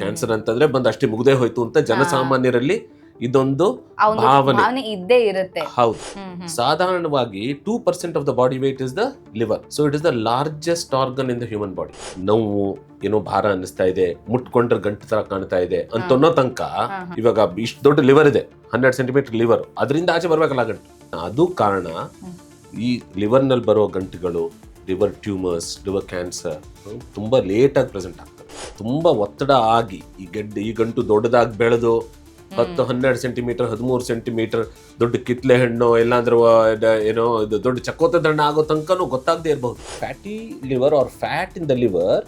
Cancer ಅಂತಂದ್ರೆ ಬಂದ್ ಅಷ್ಟೇ ಮುಗ್ದೇ ಹೋಯ್ತು ಅಂತ ಜನಸಾಮಾನ್ಯರಲ್ಲಿ ಇದೊಂದು ಭಾವನೆ. ಇದ್ದೇ ಇರುತ್ತೆ. ಹೌದು. ಸಾಧಾರಣವಾಗಿ two percent of the body weight is the liver so it is the largest organ in the human body ನೋವು ಏನೋ ಭಾರ ಅನ್ನಿಸ್ತಾ ಇದೆ ಮುಟ್ಕೊಂಡ್ರೆ ಗಂಟು ತರ ಕಾಣ್ತಾ ಇದೆ ಅಂತ ಅನ್ನೋ ತನಕ. ಇವಾಗ ಇಷ್ಟು ದೊಡ್ಡ ಲಿವರ್ ಇದೆ ಹಂಡ್ರೆಡ್ ಸೆಂಟಿಮೀಟರ್ ಲಿವರ್ ಅದರಿಂದ ಆಚೆ ಬರ್ಬೇಕಲ್ಲ ಗಂಟು. ಅದು ಕಾರಣ ಈ ಲಿವರ್ನಲ್ಲಿ ನಲ್ಲಿ ಬರೋ ಗಂಟುಗಳು ಲಿವರ್ ಟ್ಯೂಮರ್ಸ್ ಲಿವರ್ ಕ್ಯಾನ್ಸರ್ ತುಂಬಾ ಲೇಟ್ ಆಗಿ ಪ್ರೆಸೆಂಟ್ ಆಗ್ತದೆ ತುಂಬಾ ಒತ್ತಡ ಆಗಿ ಈ ಗೆಡ್ಡೆ ಈ ಗಂಟು ದೊಡ್ಡದಾಗಿ ಬೆಳೆದು ಹತ್ತು ಹನ್ನೆರಡು ಸೆಂಟಿಮೀಟರ್ ಹದಿಮೂರು ಸೆಂಟಿಮೀಟರ್ ದೊಡ್ಡ ಕಿತ್ಲೆ ಹಣ್ಣು ಇಲ್ಲಾಂದ್ರೆ ಏನೋ ಇದು ದೊಡ್ಡ ಚಕೋತ ದಣ್ಣ ಆಗೋ ತನಕನೂ ಗೊತ್ತಾಗದೇ ಇರಬಹುದು fatty liver or fat in the liver.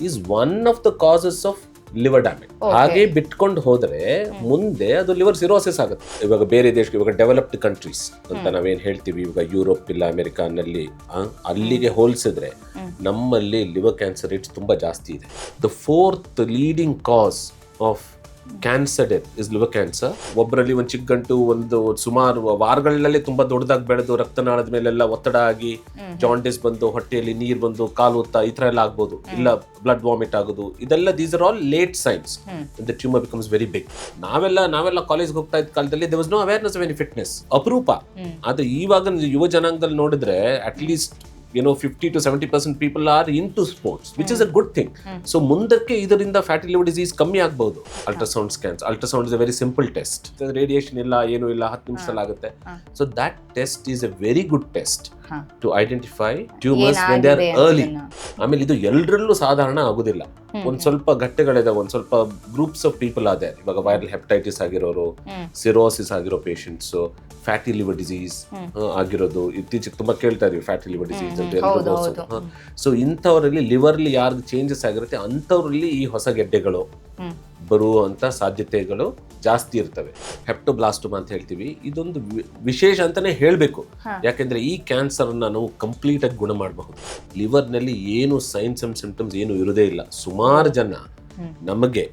Is one of the causes of liver damage. ಹಾಗೆ ಬಿಟ್ಕೊಂಡು ಹೋದ್ರೆ ಮುಂದೆ ಅದು ಲಿವರ್ ಸಿರೋಸಿಸ್ ಆಗುತ್ತೆ. ಇವಾಗ ಬೇರೆ ದೇಶ ಇವಾಗ ಡೆವಲಪ್ಡ್ ಕಂಟ್ರೀಸ್ ಅಂತ. ನಾವೇನ್ ಹೇಳ್ತೀವಿ ಇವಾಗ ಯುರೋಪ್ ಇಲ್ಲ ಅಮೆರಿಕಾನಲ್ಲಿ ಅಲ್ಲಿಗೆ ಹೋಲಿಸಿದ್ರೆ ನಮ್ಮಲ್ಲಿ ಲಿವರ್ ಕ್ಯಾನ್ಸರ್ ರೇಟ್ಸ್ ತುಂಬಾ ಜಾಸ್ತಿ ಇದೆ. The fourth leading cause of cancer death is liver cancer ಒಬ್ಬರಲ್ಲಿ ಒಂದು ಚಿಕ್ಕ ಗಂಟು ಒಂದು ಸುಮಾರು ವಾರಗಳಲ್ಲೇ ತುಂಬಾ ದೊಡ್ಡದಾಗಿ ಬೆಳೆದು ರಕ್ತನಾಳದ ಮೇಲೆಲ್ಲ ಒತ್ತಡ ಆಗಿ. ಜಾಂಡಿಸ್ ಬಂದು ಹೊಟ್ಟೆಯಲ್ಲಿ ನೀರು ಬಂದು ಕಾಲು ಒತ್ತ ಈ ತರ ಎಲ್ಲ ಆಗ್ಬೋದು. ಇಲ್ಲ ಬ್ಲಡ್ ವಾಮಿಟ್ ಆಗೋದು. ಇದೆಲ್ಲ these are all late signs. The tumour becomes very big ನಾವೆಲ್ಲ ನಾವೆಲ್ಲ ಕಾಲೇಜ್ಗೆ ಹೋಗ್ತಾ ಇದ್ದ ಕಾಲದಲ್ಲಿ they was no awareness of any fitness ಅಪರೂಪ. ಆದ್ರೆ ಇವಾಗ ಯುವ ಜನಾಂಗದಲ್ಲಿ ನೋಡಿದ್ರೆ ಅಟ್ ಲೀಸ್ಟ್ ಏನೋ fifty to seventy percent people are into sports which is a good thing. So ಮುಂದಕ್ಕೆ ಇದರಿಂದ ಫ್ಯಾಟಿ ಲಿವರ್ ಡಿಸೀಸ್ ಕಮ್ಮಿ ಆಗ್ಬಹುದು ultrasound scans ultrasound is a very simple test radiation ಇಲ್ಲ ಏನು ಇಲ್ಲ ಹತ್ತು ನಿಮಿಷದಲ್ಲಿ ಆಗುತ್ತೆ. So that test is a very good test. To identify tumours when they are early ಆಮೇಲೆ ಇದು ಎಲ್ಲರಲ್ಲೂ ಸಾಧಾರಣ ಆಗುದಿಲ್ಲ. ಒಂದ್ ಸ್ವಲ್ಪ ಘಟ್ಟಗಳಿದಾವೆ ಒಂದ್ ಸ್ವಲ್ಪ ಗ್ರೂಪ್ಸ್ ಆಫ್ ಪೀಪಲ್ ಅದೇ ಇವಾಗ ವೈರಲ್ ಹೆಪಟೈಟಿಸ್ ಆಗಿರೋರು ಸಿರೋಸಿಸ್ ಆಗಿರೋ ಪೇಷಂಟ್ಸ್ ಫ್ಯಾಟಿ ಲಿವರ್ ಡಿಸೀಸ್. ಆಗಿರೋದು ಇತ್ತೀಚೆಗೆ ತುಂಬಾ ಕೇಳ್ತಾ ಇದೀವಿ ಫ್ಯಾಟಿ ಲಿವರ್ ಡಿಸೀಸ್ ಅಂತ ಹೇಳ್ಬೋದು. ಸೊ ಇಂಥವರಲ್ಲಿ ಲಿವರ್ಲಿ ಯಾರ್ದು ಚೇಂಜಸ್ ಆಗಿರುತ್ತೆ ಅಂಥವ್ರಲ್ಲಿ ಈ ಹೊಸ ಗೆಡ್ಡೆಗಳು. ಬರುವಂತ ಸಾಧ್ಯತೆಗಳು ಜಾಸ್ತಿ ಇರ್ತವೆ ಹೆಪ್ಟೋಬ್ಲಾಸ್ಟೋಮಾ ಅಂತ ಹೇಳ್ತೀವಿ ಇದೊಂದು ವಿಶೇಷ ಅಂತಾನೆ ಹೇಳಬೇಕು. ಯಾಕೆಂದ್ರೆ ಈ ಕ್ಯಾನ್ಸರ್ ಅನ್ನ ನಾವು ಕಂಪ್ಲೀಟ್ ಆಗಿ ಗುಣ ಮಾಡಬಹುದು ಲಿವರ್ನಲ್ಲಿ ಏನು ಸೈನ್ಸ್ ಅಂಡ್ ಸಿಂಪ್ಟಮ್ಸ್ ಏನು ಇರೋದೇ ಇಲ್ಲ ಸುಮಾರು ಜನ. ನಮಗೆ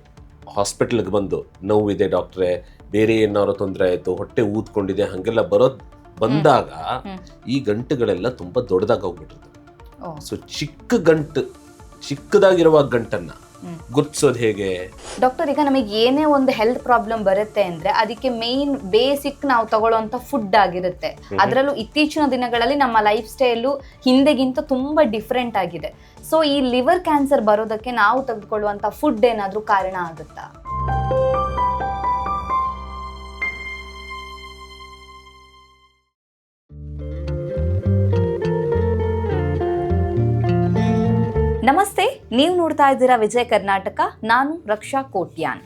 ಹಾಸ್ಪಿಟಲ್ಗೆ ಬಂದು ನೋವಿದೆ ಡಾಕ್ಟ್ರೆ ಬೇರೆ ಏನಾದ್ರು ತೊಂದರೆ ಆಯ್ತು ಹೊಟ್ಟೆ ಊದ್ಕೊಂಡಿದೆ ಹಂಗೆಲ್ಲ ಬರೋದ್ ಬಂದಾಗ ಈ ಗಂಟುಗಳೆಲ್ಲ ತುಂಬಾ ದೊಡ್ಡದಾಗ ಹೋಗ್ಬಿಟ್ಟಿರ್ತವೆ. ಸೊ ಚಿಕ್ಕ ಗಂಟು ಚಿಕ್ಕದಾಗಿರುವ ಗಂಟನ್ನ ಗುರುತಿಸೋದು ಗುರ್ತಿಸೋದು ಹೇಗೆ? ಡಾಕ್ಟರ್ ಈಗ ನಮಗೆ ಏನೇ ಒಂದು ಹೆಲ್ತ್ ಪ್ರಾಬ್ಲಮ್ ಬರುತ್ತೆ ಅಂದ್ರೆ ಅದಕ್ಕೆ ಮೇನ್ ಬೇಸಿಕ್ ನಾವು ತಗೊಳ್ಳುವಂತ ಫುಡ್ ಆಗಿರುತ್ತೆ. ಅದರಲ್ಲೂ ಇತ್ತೀಚಿನ ದಿನಗಳಲ್ಲಿ ನಮ್ಮ ಲೈಫ್ ಸ್ಟೈಲು ಹಿಂದೆಗಿಂತ ತುಂಬಾ ಡಿಫ್ರೆಂಟ್ ಆಗಿದೆ. ಸೊ ಈ ಲಿವರ್ ಕ್ಯಾನ್ಸರ್ ಬರೋದಕ್ಕೆ ನಾವು ತೆಗೆದುಕೊಳ್ಳುವಂತ ಫುಡ್ ಏನಾದ್ರೂ ಕಾರಣ ಆಗುತ್ತಾ? ನಮಸ್ತೆ, ನೀವು ನೋಡ್ತಾ ಇದ್ದೀರಾ ವಿಜಯ ಕರ್ನಾಟಕ, ನಾನು ರಕ್ಷಾ ಕೋಟ್ಯಾನ್.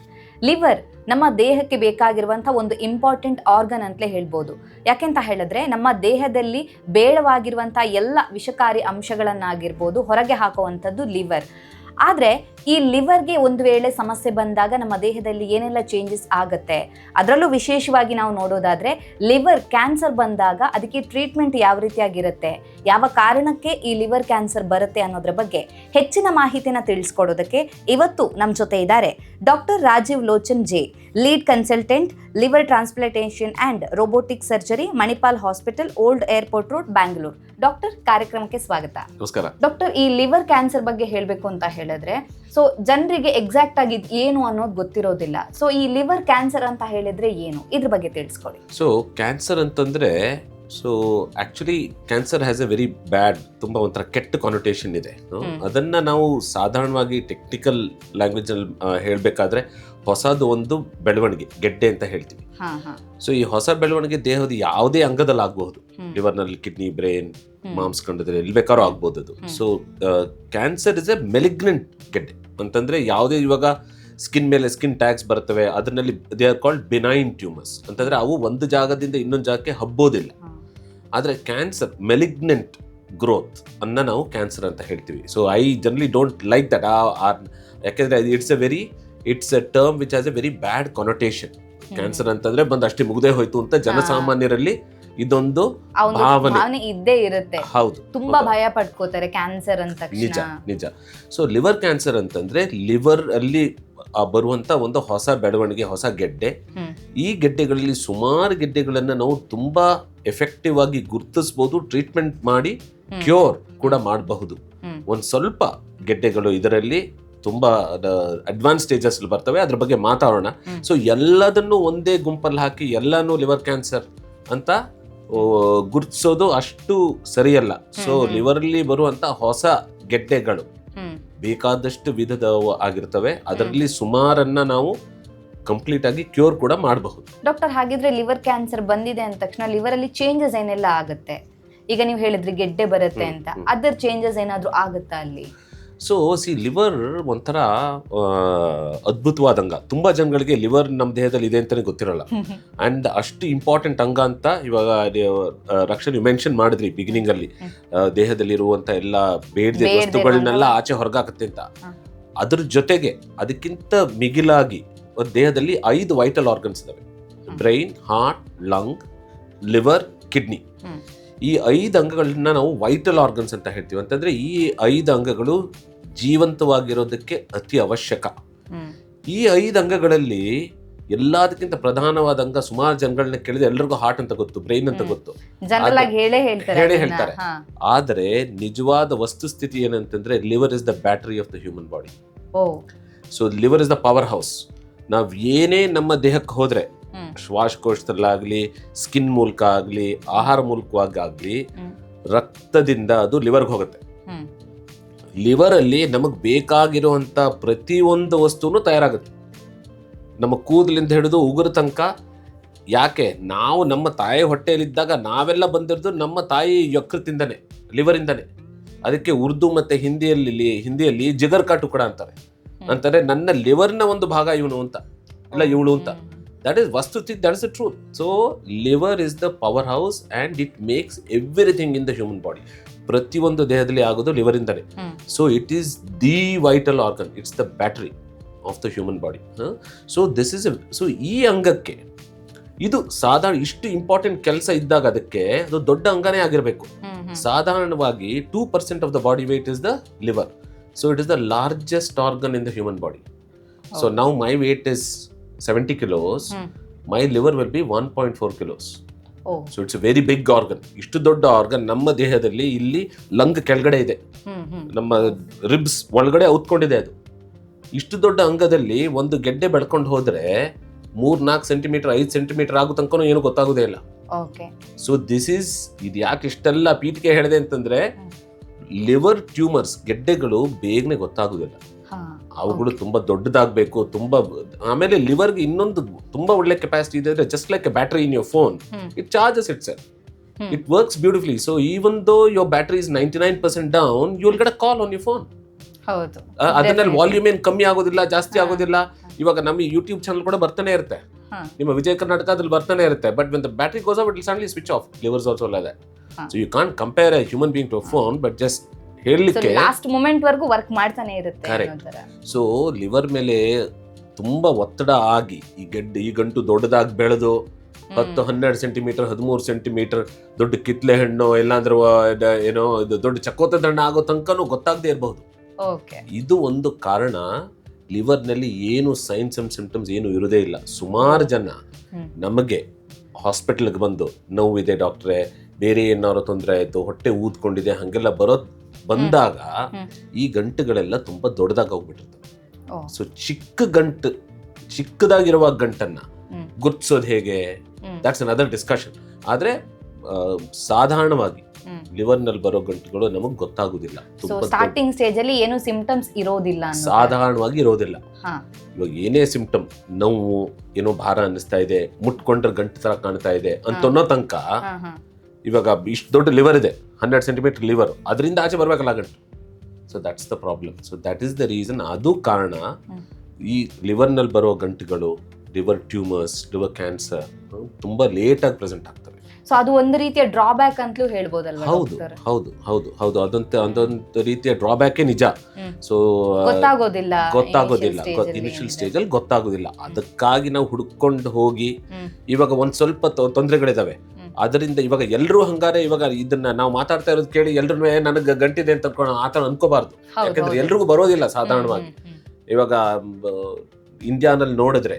ಲಿವರ್ ನಮ್ಮ ದೇಹಕ್ಕೆ ಬೇಕಾಗಿರುವಂಥ ಒಂದು ಇಂಪಾರ್ಟೆಂಟ್ ಆರ್ಗನ್ ಅಂತಲೇ ಹೇಳ್ಬೋದು. ಯಾಕೆಂತ ಹೇಳಿದ್ರೆ, ನಮ್ಮ ದೇಹದಲ್ಲಿ ಬೇಡವಾಗಿರುವಂಥ ಎಲ್ಲ ವಿಷಕಾರಿ ಅಂಶಗಳನ್ನಾಗಿರ್ಬೋದು ಹೊರಗೆ ಹಾಕುವಂಥದ್ದು ಲಿವರ್. ಆದರೆ ಈ ಲಿವರ್ಗೆ ಒಂದು ವೇಳೆ ಸಮಸ್ಯೆ ಬಂದಾಗ ನಮ್ಮ ದೇಹದಲ್ಲಿ ಏನೆಲ್ಲ ಚೇಂಜಸ್ ಆಗುತ್ತೆ? ಅದರಲ್ಲೂ ವಿಶೇಷವಾಗಿ ನಾವು ನೋಡೋದಾದ್ರೆ ಲಿವರ್ ಕ್ಯಾನ್ಸರ್ ಬಂದಾಗ ಅದಕ್ಕೆ ಟ್ರೀಟ್ಮೆಂಟ್ ಯಾವ ರೀತಿಯಾಗಿರುತ್ತೆ? ಯಾವ ಕಾರಣಕ್ಕೆ ಈ ಲಿವರ್ ಕ್ಯಾನ್ಸರ್ ಬರುತ್ತೆ ಅನ್ನೋದ್ರ ಬಗ್ಗೆ ಹೆಚ್ಚಿನ ಮಾಹಿತಿನ ತಿಳಿಸ್ಕೊಡೋದಕ್ಕೆ ಇವತ್ತು ನಮ್ಮ ಜೊತೆ ಇದ್ದಾರೆ doctor Rajeev Lochan J lead consultant liver transplantation and robotic surgery Manipal hospital old airport road Bangalore doctor ಕಾರ್ಯಕ್ರಮಕ್ಕೆ ಸ್ವಾಗತ. ನಮಸ್ಕಾರ. ಡಾಕ್ಟರ್ ಈ ಲಿವರ್ ಕ್ಯಾನ್ಸರ್ ಬಗ್ಗೆ ಹೇಳಬೇಕು ಅಂತ ಹೇಳಿದ್ರೆ ಸೊ ಜನರಿಗೆ ಎಕ್ಸಾಕ್ಟ್ ಆಗಿ ಏನು ಅನ್ನೋದು ಗೊತ್ತಿರೋದಿಲ್ಲ. ಸೊ ಈ ಲಿವರ್ ಕ್ಯಾನ್ಸರ್ ಅಂತ ಹೇಳಿದ್ರೆ ಏನು? ಇದ್ರ ಬಗ್ಗೆ ತಿಳಿಸ್ಕೊಳ್ಳಿ ಸೊ ಕ್ಯಾನ್ಸರ್ ಅಂತಂದ್ರೆ so actually cancer has a very bad ತುಂಬಾ ಒಂಥರ ಕೆಟ್ಟ ಕಾನೊಟೇಷನ್ ಇದೆ. ಅದನ್ನ ನಾವು ಸಾಧಾರಣವಾಗಿ ಟೆಕ್ನಿಕಲ್ ಲ್ಯಾಂಗ್ವೇಜ್ ಅಲ್ಲಿ ಹೇಳ್ಬೇಕಾದ್ರೆ ಹೊಸದು ಒಂದು ಬೆಳವಣಿಗೆ ಗೆಡ್ಡೆ ಅಂತ ಹೇಳ್ತೀವಿ. ಸೊ ಈ ಹೊಸ ಬೆಳವಣಿಗೆ ದೇಹದ ಯಾವುದೇ ಅಂಗದಲ್ಲಿ ಆಗಬಹುದು. ಲಿವರ್ನಲ್ಲಿ ಕಿಡ್ನಿ ಬ್ರೈನ್ ಮಾಂಸಕಂಡದಲ್ಲಿ ಎಲ್ಲಿ ಬೇಕಾದ್ರೂ ಆಗ್ಬೋದು ಅದು. So cancer is a malignant ಗೆಡ್ಡೆ. ಅಂತಂದ್ರೆ ಯಾವುದೇ ಇವಾಗ ಸ್ಕಿನ್ ಮೇಲೆ ಸ್ಕಿನ್ ಟ್ಯಾಕ್ಸ್ ಬರ್ತವೆ ಅದರಲ್ಲಿ they are called benign tumours ಅಂತಂದ್ರೆ ಅವು ಒಂದು ಜಾಗದಿಂದ ಇನ್ನೊಂದು ಜಾಗಕ್ಕೆ ಹಬ್ಬೋದಿಲ್ಲ. ಆದರೆ ಕ್ಯಾನ್ಸರ್ ಮೆಲಿಗ್ನೆಂಟ್ ಗ್ರೋತ್ ಅನ್ನ ನಾವು ಕ್ಯಾನ್ಸರ್ ಅಂತ ಹೇಳ್ತೀವಿ. So I generally don't like that ಆ ಯಾಕೆಂದ್ರೆ it's a very it's a term which has a very bad connotation cancer ಅಂತಂದ್ರೆ ಬಂದು ಅಷ್ಟೇ ಮುಗ್ದೇ ಹೋಯ್ತು ಅಂತ ಜನಸಾಮಾನ್ಯರಲ್ಲಿ ಇದೊಂದು ಭಾವನೆ. ಇದ್ದೇ ಇರುತ್ತೆ. ಹೌದು ತುಂಬಾ ಭಯ ಪಡ್ಕೋತಾರೆ ಕ್ಯಾನ್ಸರ್ ಅಂತ ನಿಜ ನಿಜ. ಸೊ ಲಿವರ್ ಕ್ಯಾನ್ಸರ್ ಅಂತಂದ್ರೆ ಲಿವರ್ ಅಲ್ಲಿ ಬರುವಂತ ಒಂದು ಹೊಸ ಬೆಳವಣಿಗೆ ಹೊಸ ಗೆಡ್ಡೆ. ಈ ಗೆಡ್ಡೆಗಳಲ್ಲಿ ಸುಮಾರು ಗೆಡ್ಡೆಗಳನ್ನ ನಾವು ತುಂಬಾ ಎಫೆಕ್ಟಿವ್ ಆಗಿ ಗುರುತಿಸಬಹುದು ಟ್ರೀಟ್ಮೆಂಟ್ ಮಾಡಿ. ಕ್ಯೂರ್ ಕೂಡ ಮಾಡಬಹುದು. ಒಂದು ಸ್ವಲ್ಪ ಗೆಡ್ಡೆಗಳು ಇದರಲ್ಲಿ ತುಂಬಾ ಅಡ್ವಾನ್ಸ್ ಸ್ಟೇಜಸ್ ಬರ್ತವೆ. ಅದ್ರ ಬಗ್ಗೆ ಮಾತಾಡೋಣ. ಸೊ ಎಲ್ಲದನ್ನು ಒಂದೇ ಗುಂಪಲ್ಲಿ ಹಾಕಿ ಎಲ್ಲಾನು ಲಿವರ್ ಕ್ಯಾನ್ಸರ್ ಅಂತ ಗುರುತಿಸೋದು ಅಷ್ಟು ಸರಿಯಲ್ಲ. ಸೊ ಲಿವರ್ಲಿ ಹ್ಮ್. ಲಿವರ್ ಅಲ್ಲಿ ಬರುವಂತ ಹೊಸ ಗೆಡ್ಡೆಗಳು ಬೇಕಾದಷ್ಟು ವಿಧದ ಆಗಿರ್ತವೆ. ಅದರಲ್ಲಿ ಸುಮಾರನ್ನ ನಾವು ಕಂಪ್ಲೀಟ್ ಆಗಿ ಕ್ಯೂರ್ ಕೂಡ ಮಾಡಬಹುದು. ಡಾಕ್ಟರ್ ಹಾಗಿದ್ರೆ ಲಿವರ್ ಕ್ಯಾನ್ಸರ್ ಬಂದಿದೆ ಅಂದ ತಕ್ಷಣ ಲಿವರ್ ಅಲ್ಲಿ ಚೇಂಜಸ್ ಏನೆಲ್ಲ ಆಗುತ್ತೆ? ಈಗ ನೀವು ಹೇಳಿದ್ರಿ ಗೆಡ್ಡೆ ಬರುತ್ತೆ ಅಂತ. ಅದರ ಚೇಂಜಸ್ ಏನಾದ್ರೂ ಆಗುತ್ತಾ ಅಲ್ಲಿ? ಸೊ ಸಿ ಲಿವರ್ ಒಂಥರ ಅದ್ಭುತವಾದ ಅಂಗ ತುಂಬಾ ಜನಗಳಿಗೆ ಲಿವರ್ ನಮ್ಮ ದೇಹದಲ್ಲಿ ಇದೆ ಅಂತಾನೆ ಗೊತ್ತಿರಲ್ಲ. ಅಂಡ್ ಅಷ್ಟು ಇಂಪಾರ್ಟೆಂಟ್ ಅಂಗ ಅಂತ ಇವಾಗ ರಕ್ಷಣೆ ಮೆನ್ಷನ್ ಮಾಡಿದ್ರಿ ಬಿಗಿನಿಂಗ್ ಅಲ್ಲಿ. ದೇಹದಲ್ಲಿ ಆ, ದೇಹದಲ್ಲಿರುವಂತ ಎಲ್ಲ ಬೇಡದೆ ವಸ್ತುಗಳನ್ನೆಲ್ಲ ಆಚೆ ಹೊರಗಾಕತ್ತೆ ಅಂತ. ಅದ್ರ ಜೊತೆಗೆ ಅದಕ್ಕಿಂತ ಮಿಗಿಲಾಗಿ ಒಂದ್ ದೇಹದಲ್ಲಿ ಐದು ವೈಟಲ್ ಆರ್ಗನ್ಸ್ ಇದಾವೆ. Brain heart lung liver kidney. ಈ ಐದು ಅಂಗಗಳನ್ನ ನಾವು ವೈಟಲ್ ಆರ್ಗನ್ಸ್ ಅಂತ ಹೇಳ್ತೀವಿ. ಅಂತಂದ್ರೆ ಈ ಐದು ಅಂಗಗಳು ಜೀವಂತವಾಗಿರೋದಕ್ಕೆ ಅತಿ ಅವಶ್ಯಕ. ಈ ಐದು ಅಂಗಗಳಲ್ಲಿ ಎಲ್ಲದಕ್ಕಿಂತ ಪ್ರಧಾನವಾದ ಅಂಗ ಸುಮಾರು ಜನಗಳನ್ನ ಕೇಳಿದ್ರೆ ಎಲ್ರಿಗೂ ಹಾರ್ಟ್ ಅಂತ ಗೊತ್ತು ಬ್ರೈನ್ ಅಂತ ಗೊತ್ತು. ಹೇಳೇ ಹೇಳ್ತಾರೆ ಹೇಳೇ ಹೇಳ್ತಾರೆ. ಆದರೆ ನಿಜವಾದ ವಸ್ತುಸ್ಥಿತಿ ಏನಂತಂದ್ರೆ liver is the battery of the human body so liver is the powerhouse ನಾವು ಏನೇ ನಮ್ಮ ದೇಹಕ್ಕೆ ಹೋದ್ರೆ ಶ್ವಾಸಕೋಶದಲ್ಲಾಗ್ಲಿ ಸ್ಕಿನ್ ಮೂಲಕ ಆಗ್ಲಿ ಆಹಾರ ಮೂಲಕವಾಗಿ. ರಕ್ತದಿಂದ ಅದು ಲಿವರ್ಗೆ ಹೋಗುತ್ತೆ. ಲಿವರಲ್ಲಿ ಲಿವರ್ ಅಲ್ಲಿ ನಮಗೆ ಬೇಕಾಗಿರುವಂತ ಪ್ರತಿಯೊಂದು ವಸ್ತುನು ತಯಾರಾಗುತ್ತೆ. ನಮ್ಮ ಕೂದಲಿಂದ ಹಿಡಿದು ಉಗುರು ತನಕ ಯಾಕೆ? ನಾವು ನಮ್ಮ ತಾಯಿ ಹೊಟ್ಟೆಯಲ್ಲಿದ್ದಾಗ ನಾವೆಲ್ಲ ಬಂದಿರೋದು ನಮ್ಮ ತಾಯಿ ಯಕೃತಿಂದನೇ ಲಿವರಿಂದನೇ ಅದಕ್ಕೆ ಉರ್ದು ಮತ್ತೆ ಹಿಂದಿಯಲ್ಲಿ ಹಿಂದಿಯಲ್ಲಿ ಜಿಗರ್ ಕಾಟು ಕೂಡ ಅಂತಾರೆ. ಅಂತಾರೆ ನನ್ನ ಲಿವರ್ನ ಒಂದು ಭಾಗ ಇವನು ಅಂತ. ಇಲ್ಲ ಇವಳು ಅಂತ. ಇಸ್ ವಸ್ತು that is a truth so liver is the powerhouse and it makes everything in the human body ಪ್ರತಿಯೊಂದು ದೇಹದಲ್ಲಿ ಆಗೋದು ಲಿವರ್ ಇಂದಾನೆ. So it is the vital organ it's the battery of the human body so this is so ಈ ಅಂಗಕ್ಕೆ ಇದು ಸಾಧಾರಣ ಇಷ್ಟು important ಕೆಲಸ ಇದ್ದಾಗ ಅದಕ್ಕೆ ಅದು ದೊಡ್ಡ ಅಂಗನೇ ಆಗಿರಬೇಕು. ಸಾಧಾರಣವಾಗಿ two percent of the body weight is the liver so it is the largest organ in the human body so ನಾವು now my weight is seventy kilos hmm. My liver will be one point four kilos so it's very big organ ಇಷ್ಟು ದೊಡ್ಡ organ ನಮ್ಮ ದೇಹದಲ್ಲಿ ಇಲ್ಲಿ lung ಕೆಳಗಡೆ ಇದೆ. ನಮ್ಮ ribs ಒಳಗಡೆ ಔತ್ಕೊಂಡಿದೆ ಅದು. ಇಷ್ಟು ದೊಡ್ಡ ಅಂಗದಲ್ಲಿ ಒಂದು ಗೆಡ್ಡೆ ಬೆಳ್ಕೊಂಡು ಹೋದ್ರೆ ಮೂರ್ ನಾಲ್ಕು ಸೆಂಟಿಮೀಟರ್ ಐದು ಸೆಂಟಿಮೀಟರ್ ಆಗೋ ತನಕ ಏನು ಗೊತ್ತಾಗೋದೇ ಇಲ್ಲ. ಸೊ ದಿಸ್ ಈಸ್ ಇದು ಯಾಕೆ ಇಷ್ಟೆಲ್ಲ ಪೀಠಿಕೆ ಹೇಳಿದೆ ಅಂತಂದ್ರೆ ಲಿವರ್ ಟ್ಯೂಮರ್ಸ್ ಗೆಡ್ಡೆಗಳು ಬೇಗನೆ ಗೊತ್ತಾಗೋದಿಲ್ಲ. ಅವುಗಳು ತುಂಬಾ ದೊಡ್ಡದಾಗಬೇಕು ತುಂಬಾ ಆಮೇಲೆ ಲಿವರ್ಗೆ ಇನ್ನೊಂದು ತುಂಬಾ ಒಳ್ಳೆ ಕೆಪಾಸಿಟಿ ಇದೆ ಅಂದ್ರೆ just like a battery in your phone. It charges itself hmm. It works beautifully so even though your battery is ninety nine percent down you will get a call on your phone ಅದರಲ್ಲಿ. Volume ಏನ್ ಕಮ್ಮಿ ಆಗೋದಿಲ್ಲ ಜಾಸ್ತಿ ಆಗೋದಿಲ್ಲ ಇವಾಗ ನಮ್ಮ YouTube channel ಕೂಡ ಬರ್ತಾನೆ ಇರುತ್ತೆ. ನಿಮ್ಮ ವಿಜಯ ಕರ್ನಾಟಕ ಅದ್ರಲ್ಲಿ ಬರ್ತಾನೆ ಇರುತ್ತೆ. But when the battery goes off it suddenly switch off livers also ಹಾ. So you can't compare a human being to phone but just ಹೇಳಲಿಕ್ಕೆ ಲಾಸ್ಟ್ ಮೂಮೆಂಟ್ ವರ್ಗೂ ವರ್ಕ್ ಮಾಡ್ತಾನೆ ಇರುತ್ತೆ. ಸೊ ಲಿವರ್ ಮೇಲೆ ತುಂಬಾ ಒತ್ತಡ ಆಗಿ ಈ ಗೆಡ್ಡೆ ಈ ಗಂಟು ದೊಡ್ಡದಾಗಿ ಬೆಳೆದು ಹತ್ತು. ಹನ್ನೆರಡು ಸೆಂಟಿಮೀಟರ್ ಹದಿಮೂರು ಸೆಂಟಿಮೀಟರ್ ದೊಡ್ಡ ಕಿತ್ಲೆ ಹಣ್ಣು ಇಲ್ಲಾಂದ್ರೆ ವ- ಏನೋ ಇದು ದೊಡ್ಡ ಚಕೋತ ದಂಡ ಆಗೋ ತನಕನೂ ಗೊತ್ತಾಗದೇ ಇರಬಹುದು ಇದು ಒಂದು ಕಾರಣ ಲಿವರ್ನಲ್ಲಿ ಏನು ಸೈನ್ಸ್ ಅಂಡ್ ಸಿಂಪ್ಟಮ್ಸ್ ಏನು ಇರೋದೇ ಇಲ್ಲ ಸುಮಾರು ಜನ. ನಮಗೆ ಹಾಸ್ಪಿಟಲ್ಗೆ ಬಂದು ನೋವಿದೆ ಡಾಕ್ಟ್ರೆ ಬೇರೆ ಏನಾದ್ರು ತೊಂದರೆ ಆಯಿತು ಹೊಟ್ಟೆ ಊದ್ಕೊಂಡಿದೆ ಹಾಗೆಲ್ಲ ಬರೋದ್ ಬಂದಾಗ ಈ ಗಂಟುಗಳೆಲ್ಲ ತುಂಬಾ ದೊಡ್ಡದಾಗಿ ಹೋಗ್ಬಿಟ್ಟಿರ್ತವೆ. ಸೊ ಚಿಕ್ಕ ಗಂಟು ಚಿಕ್ಕದಾಗಿರುವ ಗಂಟನ್ನ ಗುರುತಿಸೋದು ಹೇಗೆ? ದಾಟ್ಸ್ ದಟ್ಸ್ ಅನದರ್ ಡಿಸ್ಕಷನ್ ಆದ್ರೆ ಸಾಧಾರಣವಾಗಿ ಲಿವರ್ ಲಿವರ್ನಲ್ಲಿ ಬರೋ ಗಂಟುಗಳು ನಮಗೆ ಗೊತ್ತಾಗುದಿಲ್ಲ. ಸ್ಟಾರ್ಟಿಂಗ್ ಸ್ಟೇಜ್ ಅಲ್ಲಿ ಏನು ಸಿಂಪ್ಟಮ್ಸ್ ಇರೋದಿಲ್ಲ. ಸಾಧಾರಣವಾಗಿ ಇರೋದಿಲ್ಲ. ಇವಾಗ ಏನೇ ಸಿಂಪ್ಟಮ್ ನೋವು ಏನೋ ಭಾರ ಅನ್ನಿಸ್ತಾ ಇದೆ ಮುಟ್ಕೊಂಡ್ರೆ ಗಂಟು ತರ ಕಾಣ್ತಾ ಇದೆ ಅಂತ. ಅನ್ನೋ ತನಕ ಇವಾಗ ಇಷ್ಟು ದೊಡ್ಡ ಲಿವರ್ ಇದೆ. ಹನ್ನೆರಡು ಸೆಂಟಿಮೀಟರ್ ಲಿವರ್ ಅದರಿಂದ ಆಚೆ ಬರಬೇಕಲ್ಲ ಗಂಟು so that's the problem so that is the reason ಅದು ಕಾರಣ. ಈ ಲಿವರ್ನಲ್ಲಿ ಬರೋ ಗಂಟುಗಳು ಲಿವರ್ ಟ್ಯೂಮರ್ಸ್ ಲಿವರ್ ಕ್ಯಾನ್ಸರ್ ತುಂಬ ಲೇಟಾಗಿ ಪ್ರೆಸೆಂಟ್ ಆಗ್ತವೆ. ಸೊ ಅದು ಒಂದು ರೀತಿಯ ಡ್ರಾಬ್ಯಾಕ್ ಅಂತಲೂ ಹೇಳ್ಬೋದಲ್ವಾ ಹೌದು ಹೌದು ಹೌದು ಹೌದು. ಅದಂತ ಅದೊಂದು ರೀತಿಯ ಡ್ರಾಬ್ಯಾಕೇ ನಿಜ. ಸೊ ಗೊತ್ತಾಗೋದಿಲ್ಲ ಗೊತ್ತಾಗೋದಿಲ್ಲ. ಇನಿಷಿಯಲ್ ಸ್ಟೇಜ್ ಅಲ್ಲಿ ಗೊತ್ತಾಗೋದಿಲ್ಲ. ಅದಕ್ಕಾಗಿ ನಾವು ಹುಡ್ಕೊಂಡು ಹೋಗಿ. ಇವಾಗ ಒಂದು ಸ್ವಲ್ಪ ತೊಂದರೆಗಳಿದಾವೆ. ಅದರಿಂದ ಇವಾಗ ಎಲ್ಲರೂ ಹಂಗಾರೆ ಇವಾಗ ಇದನ್ನ ನಾವು ಮಾತಾಡ್ತಾ ಇರೋದು ಕೇಳಿ ಎಲ್ರೂ ನನಗೆ ಗಂಟಿದೆ ಅಂತ ಅನ್ಕೊಂಡು ಆ ಥರ ಅನ್ಕೋಬಾರ್ದು ಯಾಕಂದ್ರೆ. ಎಲ್ರಿಗೂ ಬರೋದಿಲ್ಲ ಸಾಧಾರಣವಾಗಿ. ಇವಾಗ ಇಂಡಿಯಾನಲ್ಲಿ ನೋಡಿದ್ರೆ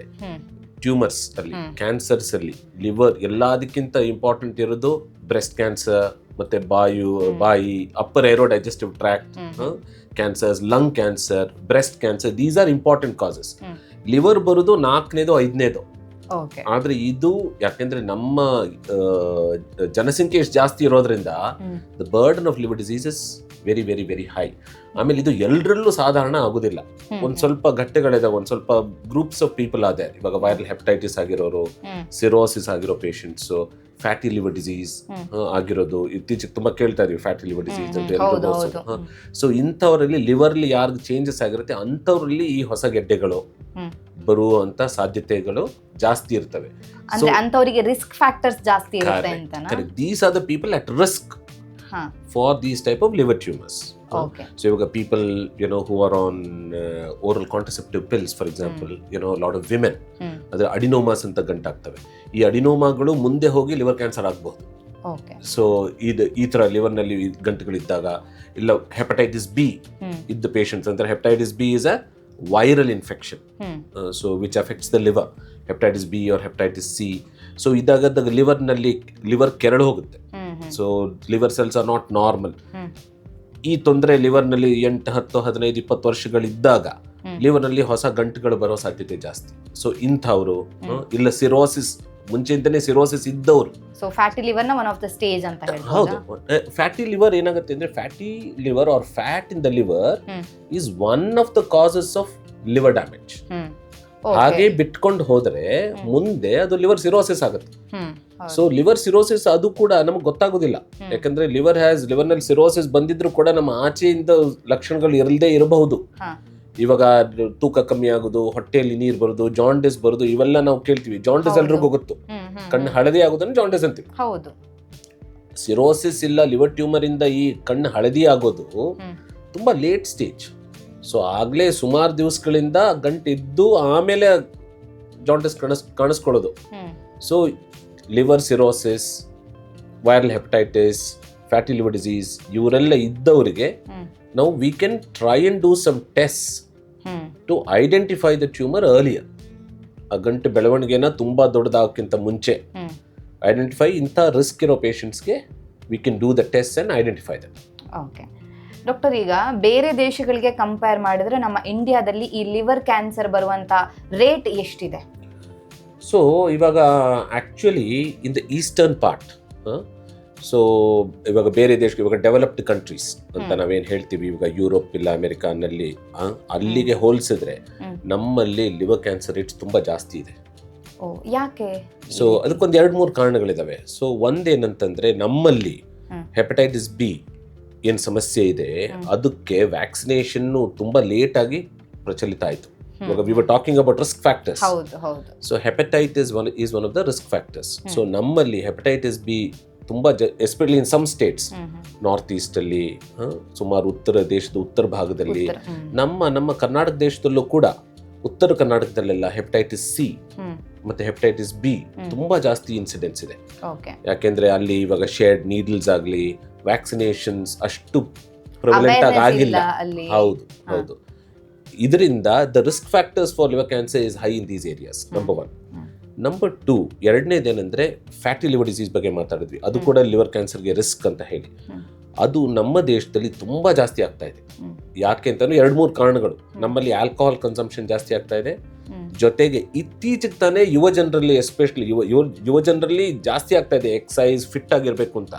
ಟ್ಯೂಮರ್ಸ್ ಅಲ್ಲಿ ಕ್ಯಾನ್ಸರ್ಸ್ ಅಲ್ಲಿ ಲಿವರ್ ಎಲ್ಲದಕ್ಕಿಂತ ಇಂಪಾರ್ಟೆಂಟ್ ಇರೋದು ಬ್ರೆಸ್ಟ್ ಕ್ಯಾನ್ಸರ್ ಮತ್ತೆ ಬಾಯು ಬಾಯಿ upper aero digestive tract cancers lung cancer breast cancer these are important causes liver ಬರೋದು ನಾಲ್ಕನೇದು ಐದನೇದು. ಆದ್ರೆ ಇದು ಯಾಕೆಂದ್ರೆ ನಮ್ಮ ಜನಸಂಖ್ಯೆ ಎಷ್ಟು ಜಾಸ್ತಿ ಇರೋದ್ರಿಂದ. The burden of liver diseases very very very high ಆಮೇಲೆ ಇದು ಎಲ್ಲರಲ್ಲೂ ಸಾಧಾರಣ ಆಗುದಿಲ್ಲ. ಒಂದ್ ಸ್ವಲ್ಪ ಘಟ್ಟಗಳಿದೆ ಒಂದ್ ಸ್ವಲ್ಪ ಗ್ರೂಪ್ಸ್ ಆಫ್ ಪೀಪಲ್ ಅದೇ ಇವಾಗ ವೈರಲ್ ಹೆಪಟೈಟಿಸ್ ಆಗಿರೋರು ಸಿರೋಸಿಸ್ ಆಗಿರೋ ಪೇಷಂಟ್ಸ್ ಫ್ಯಾಟಿ ಲಿವರ್ ಡಿಸೀಸ್ ಆಗಿರೋದು. ಇತ್ತೀಚೆಗೆ ತುಂಬಾ ಕೇಳ್ತಾ ಇದೀವಿ ಫ್ಯಾಟಿ ಲಿವರ್ ಡಿಸೀಸ್ ಅಂತ ಸೊ ಇಂಥವರಲ್ಲಿ ಲಿವರ್ಲಿ ಯಾರ್ದು ಚೇಂಜಸ್ ಆಗಿರುತ್ತೆ ಅಂಥವ್ರಲ್ಲಿ ಈ ಹೊಸ ಗೆಡ್ಡೆಗಳು. ಬರುವಂತ ಸಾಧ್ಯತೆಗಳು ಜಾಸ್ತಿ ಇರ್ತವೆ. ಅಂದ್ರೆ ಅಂತವರಿಗೆ ರಿಸ್ಕ್ ಫ್ಯಾಕ್ಟರ್ಸ್ ಜಾಸ್ತಿ ಇರುತ್ತೆ ಅಂತನಾ? These are the people at risk for these type of liver tumours so ಇವಾಗ people you know who are on oral contraceptive pills for example you know lot of women ಅಂದ್ರೆ adenomas ಅಂತ ಗಂಟಾಗ್ತವೆ. ಈ ಅಡಿನೋಮಾಗಳು ಮುಂದೆ ಹೋಗಿ liver cancer ಆಗಬಹುದು. So ಇದು ಈ ಥರ ಲಿವರ್ನಲ್ಲಿ ಗಂಟುಗಳಿದ್ದಾಗ ಇಲ್ಲ ಹೆಪಟೈಟಿಸ್ ಬಿ ಇದ್ದ ಪೇಷಂಟ್ಸ್ ಅಂದ್ರೆ hepatitis B is a viral infection so which affects the liver hepatitis B or hepatitis C so ಇದಾಗದಾಗ ಲಿವರ್ನಲ್ಲಿ ಲಿವರ್ ಕೆರಳು ಹೋಗುತ್ತೆ. So liver cells are not normal ಈ ತೊಂದರೆ ಲಿವರ್ನಲ್ಲಿ ಎಂಟು ಹತ್ತು ಹದಿನೈದು ಇಪ್ಪತ್ತು ವರ್ಷಗಳಿದ್ದಾಗ. ಲಿವರ್ನಲ್ಲಿ ಹೊಸ ಗಂಟುಗಳು ಬರೋ ಸಾಧ್ಯತೆ ಜಾಸ್ತಿ. ಸೊ ಇಂಥವ್ರು ಇಲ್ಲ ಸಿರೋಸಿಸ್ ಮುಂಚೆಯಿಂದನೇ ಸಿರೋಸಿಸ್ ಇದ್ದವರು. ಸೊ ಫ್ಯಾಟಿ ಲಿವರ್ನ ಒನ್ ಆಫ್ ದ ಸ್ಟೇಜ್ ಅಂತ ಹೌದು. ಹೇಳ್ಬೋದಾ ಫ್ಯಾಟಿ ಲಿವರ್ ಏನಾಗುತ್ತೆ ಅಂದ್ರೆ fatty liver or fat in the liver is is one of the causes of liver damage hmm. ಹಾಗೆ ಓಕೆ ಬಿಟ್ಕೊಂಡು ಹೋದ್ರೆ ಮುಂದೆ ಅದು ಲಿವರ್ ಸಿರೋಸಿಸ್ ಆಗುತ್ತೆ. ಹ್ಮ್. ಸೊ ಲಿವರ್ ಸಿರೋಸಿಸ್ ಅದು ಕೂಡ ನಮ್ಗೆ ಗೊತ್ತಾಗೋದಿಲ್ಲ. ಯಾಕಂದ್ರೆ ಲಿವರ್ ಹ್ಯಾಸ್ ಲಿವರ್ನಲ್ಲಿ ಸಿರೋಸಿಸ್ ಬಂದಿದ್ರು ಕೂಡ ನಮ್ಮ ಆಚೆಯಿಂದ ಲಕ್ಷಣಗಳು ಇರಲ್ದೇ ಇರಬಹುದು. ಹಾ. ಇವಾಗ ತೂಕ ಕಮ್ಮಿ ಆಗೋದು ಹೊಟ್ಟೆಯಲ್ಲಿ ನೀರು ಬರೋದು ಜಾಂಡಿಸ್ ಬರೋದು ಇವೆಲ್ಲ ನಾವು ಕೇಳ್ತೀವಿ. ಜಾಂಡಿಸ್. ಎಲ್ರಿಗೂ ಗೊತ್ತು. ಕಣ್ಣು. ಹಳದಿ ಆಗೋದನ್ನ ಜಾಂಡಿಸ್ ಅಂತೀವಿ. ಹೌದು. ಸಿರೋಸಿಸ್ ಇಲ್ಲ ಲಿವರ್ ಟ್ಯೂಮರ್ ಇಂದ ಈ ಕಣ್ಣು ಹಳದಿ ಆಗೋದು. ತುಂಬಾ ಲೇಟ್ ಸ್ಟೇಜ್ ಸೊ ಆಗ್ಲೇ ಸುಮಾರು ದಿವಸಗಳಿಂದ ಗಂಟಿದ್ದು ಇದ್ದು ಆಮೇಲೆ ಜಾಂಡಿಸ್ ಕಾಣಿಸ್ ಕಾಣಿಸ್ಕೊಳ್ಳೋದು. So liver cirrhosis viral hepatitis fatty liver disease ಇವರೆಲ್ಲ ಇದ್ದವರಿಗೆ ನಾವು we can try and do some test to identify the tumour earlier ಆ ಗಂಟು ಬೆಳವಣಿಗೆನ ತುಂಬ ದೊಡ್ಡದಾಗಕ್ಕಿಂತ ಮುಂಚೆ. ಐಡೆಂಟಿಫೈ ಇಂಥ ರಿಸ್ಕ್ ಇರೋ ಪೇಷಂಟ್ಸ್ಗೆ we can do the test and identify that okay doctor ಈಗ ಬೇರೆ ದೇಶಗಳಿಗೆ ಕಂಪೇರ್ ಮಾಡಿದ್ರೆ ನಮ್ಮ ಇಂಡಿಯಾದಲ್ಲಿ ಈ ಲಿವರ್ ಕ್ಯಾನ್ಸರ್ ಬರುವಂಥ ರೇಟ್ ಎಷ್ಟಿದೆ? ಸೊ ಇವಾಗ actually in the eastern part so ಇವಾಗ ಬೇರೆ ದೇಶ ಇವಾಗ ಡೆವಲಪ್ಡ್ ಕಂಟ್ರೀಸ್ ಅಂತ. ನಾವೇನು ಹೇಳ್ತೀವಿ? ಇವಾಗ ಯುರೋಪ್ ಇಲ್ಲ ಅಮೆರಿಕಾನಲ್ಲಿ ಅಲ್ಲಿಗೆ ಹೋಲಿಸಿದ್ರೆ ನಮ್ಮಲ್ಲಿ ಲಿವರ್ ಕ್ಯಾನ್ಸರ್ ರೇಟ್ಸ್ ತುಂಬ ಜಾಸ್ತಿ ಇದೆ. ಯಾಕೆ? ಸೊ ಅದಕ್ಕೊಂದು ಎರಡು ಮೂರು ಕಾರಣಗಳಿದಾವೆ. ಸೊ ಒಂದೇನಂತಂದ್ರೆ ನಮ್ಮಲ್ಲಿ. ಹೆಪಟೈಟಿಸ್ ಬಿ ಏನು ಸಮಸ್ಯೆ ಇದೆ. ಅದಕ್ಕೆ ವ್ಯಾಕ್ಸಿನೇಷನ್ ತುಂಬ ಲೇಟ್ ಆಗಿ ಪ್ರಚಲಿತ ಆಯಿತು. ಇವಾಗ we were talking about risk factors so hepatitis one is one of the risk factors. So ನಮ್ಮಲ್ಲಿ ಹೆಪಟೈಟಿಸ್ ಬಿ ತುಂಬ ಜ especially in some states. North ಈಸ್ಟಲ್ಲಿ ಸುಮಾರು ಉತ್ತರ ದೇಶದ ಉತ್ತರ ಭಾಗದಲ್ಲಿ ನಮ್ಮ ನಮ್ಮ ಕರ್ನಾಟಕ ದೇಶದಲ್ಲೂ ಕೂಡ ಉತ್ತರ ಕರ್ನಾಟಕದಲ್ಲೆಲ್ಲ ಹೆಪಟೈಟಿಸ್ ಸಿ ಮತ್ತೆ ಹೆಪಟೈಟಿಸ್ ಬಿ ತುಂಬಾ ಜಾಸ್ತಿ ಇನ್ಸಿಡೆನ್ಸ್ ಇದೆ. ಯಾಕೆಂದ್ರೆ ಅಲ್ಲಿ ಇವಾಗ ಶೇರ್ಡ್ ನೀಡಲ್ಸ್ ಆಗಲಿ ವ್ಯಾಕ್ಸಿನೇಷನ್ಸ್ ಅಷ್ಟು ಪ್ರಿವಲೆಂಟ್ ಆಗಿ ಆಗಿಲ್ಲ. ಹೌದು ಹೌದು. ಇದರಿಂದ the risk factors for liver cancer is high in these areas number one. Number two ಎರಡನೇದೇನೆಂದರೆ fatty liver disease ಬಗ್ಗೆ ಮಾತಾಡಿದ್ವಿ. ಅದು ಕೂಡ ಲಿವರ್ ಕ್ಯಾನ್ಸರ್ಗೆ ರಿಸ್ಕ್ ಅಂತ ಹೇಳಿ. ಅದು ನಮ್ಮ ದೇಶದಲ್ಲಿ ತುಂಬಾ ಜಾಸ್ತಿ ಆಗ್ತಾ ಇದೆ. ಯಾಕೆ ಅಂತಂದ್ರೆ ಎರಡು ಮೂರು ಕಾರಣಗಳು. ನಮ್ಮಲ್ಲಿ ಆಲ್ಕೋಹಾಲ್ ಕನ್ಸಂಪ್ಷನ್ ಜಾಸ್ತಿ ಆಗ್ತಾ ಇದೆ. ಜೊತೆಗೆ ಇತ್ತೀಚೆಗೆ ತಾನೇ ಯುವ ಜನರಲ್ಲಿ ಎಸ್ಪೆಷಲಿ ಯುವ ಯುವ ಯುವ ಜನರಲ್ಲಿ ಜಾಸ್ತಿ ಆಗ್ತಾ ಇದೆ ಎಕ್ಸಸೈಸ್ ಫಿಟ್ ಆಗಿರ್ಬೇಕು ಅಂತ.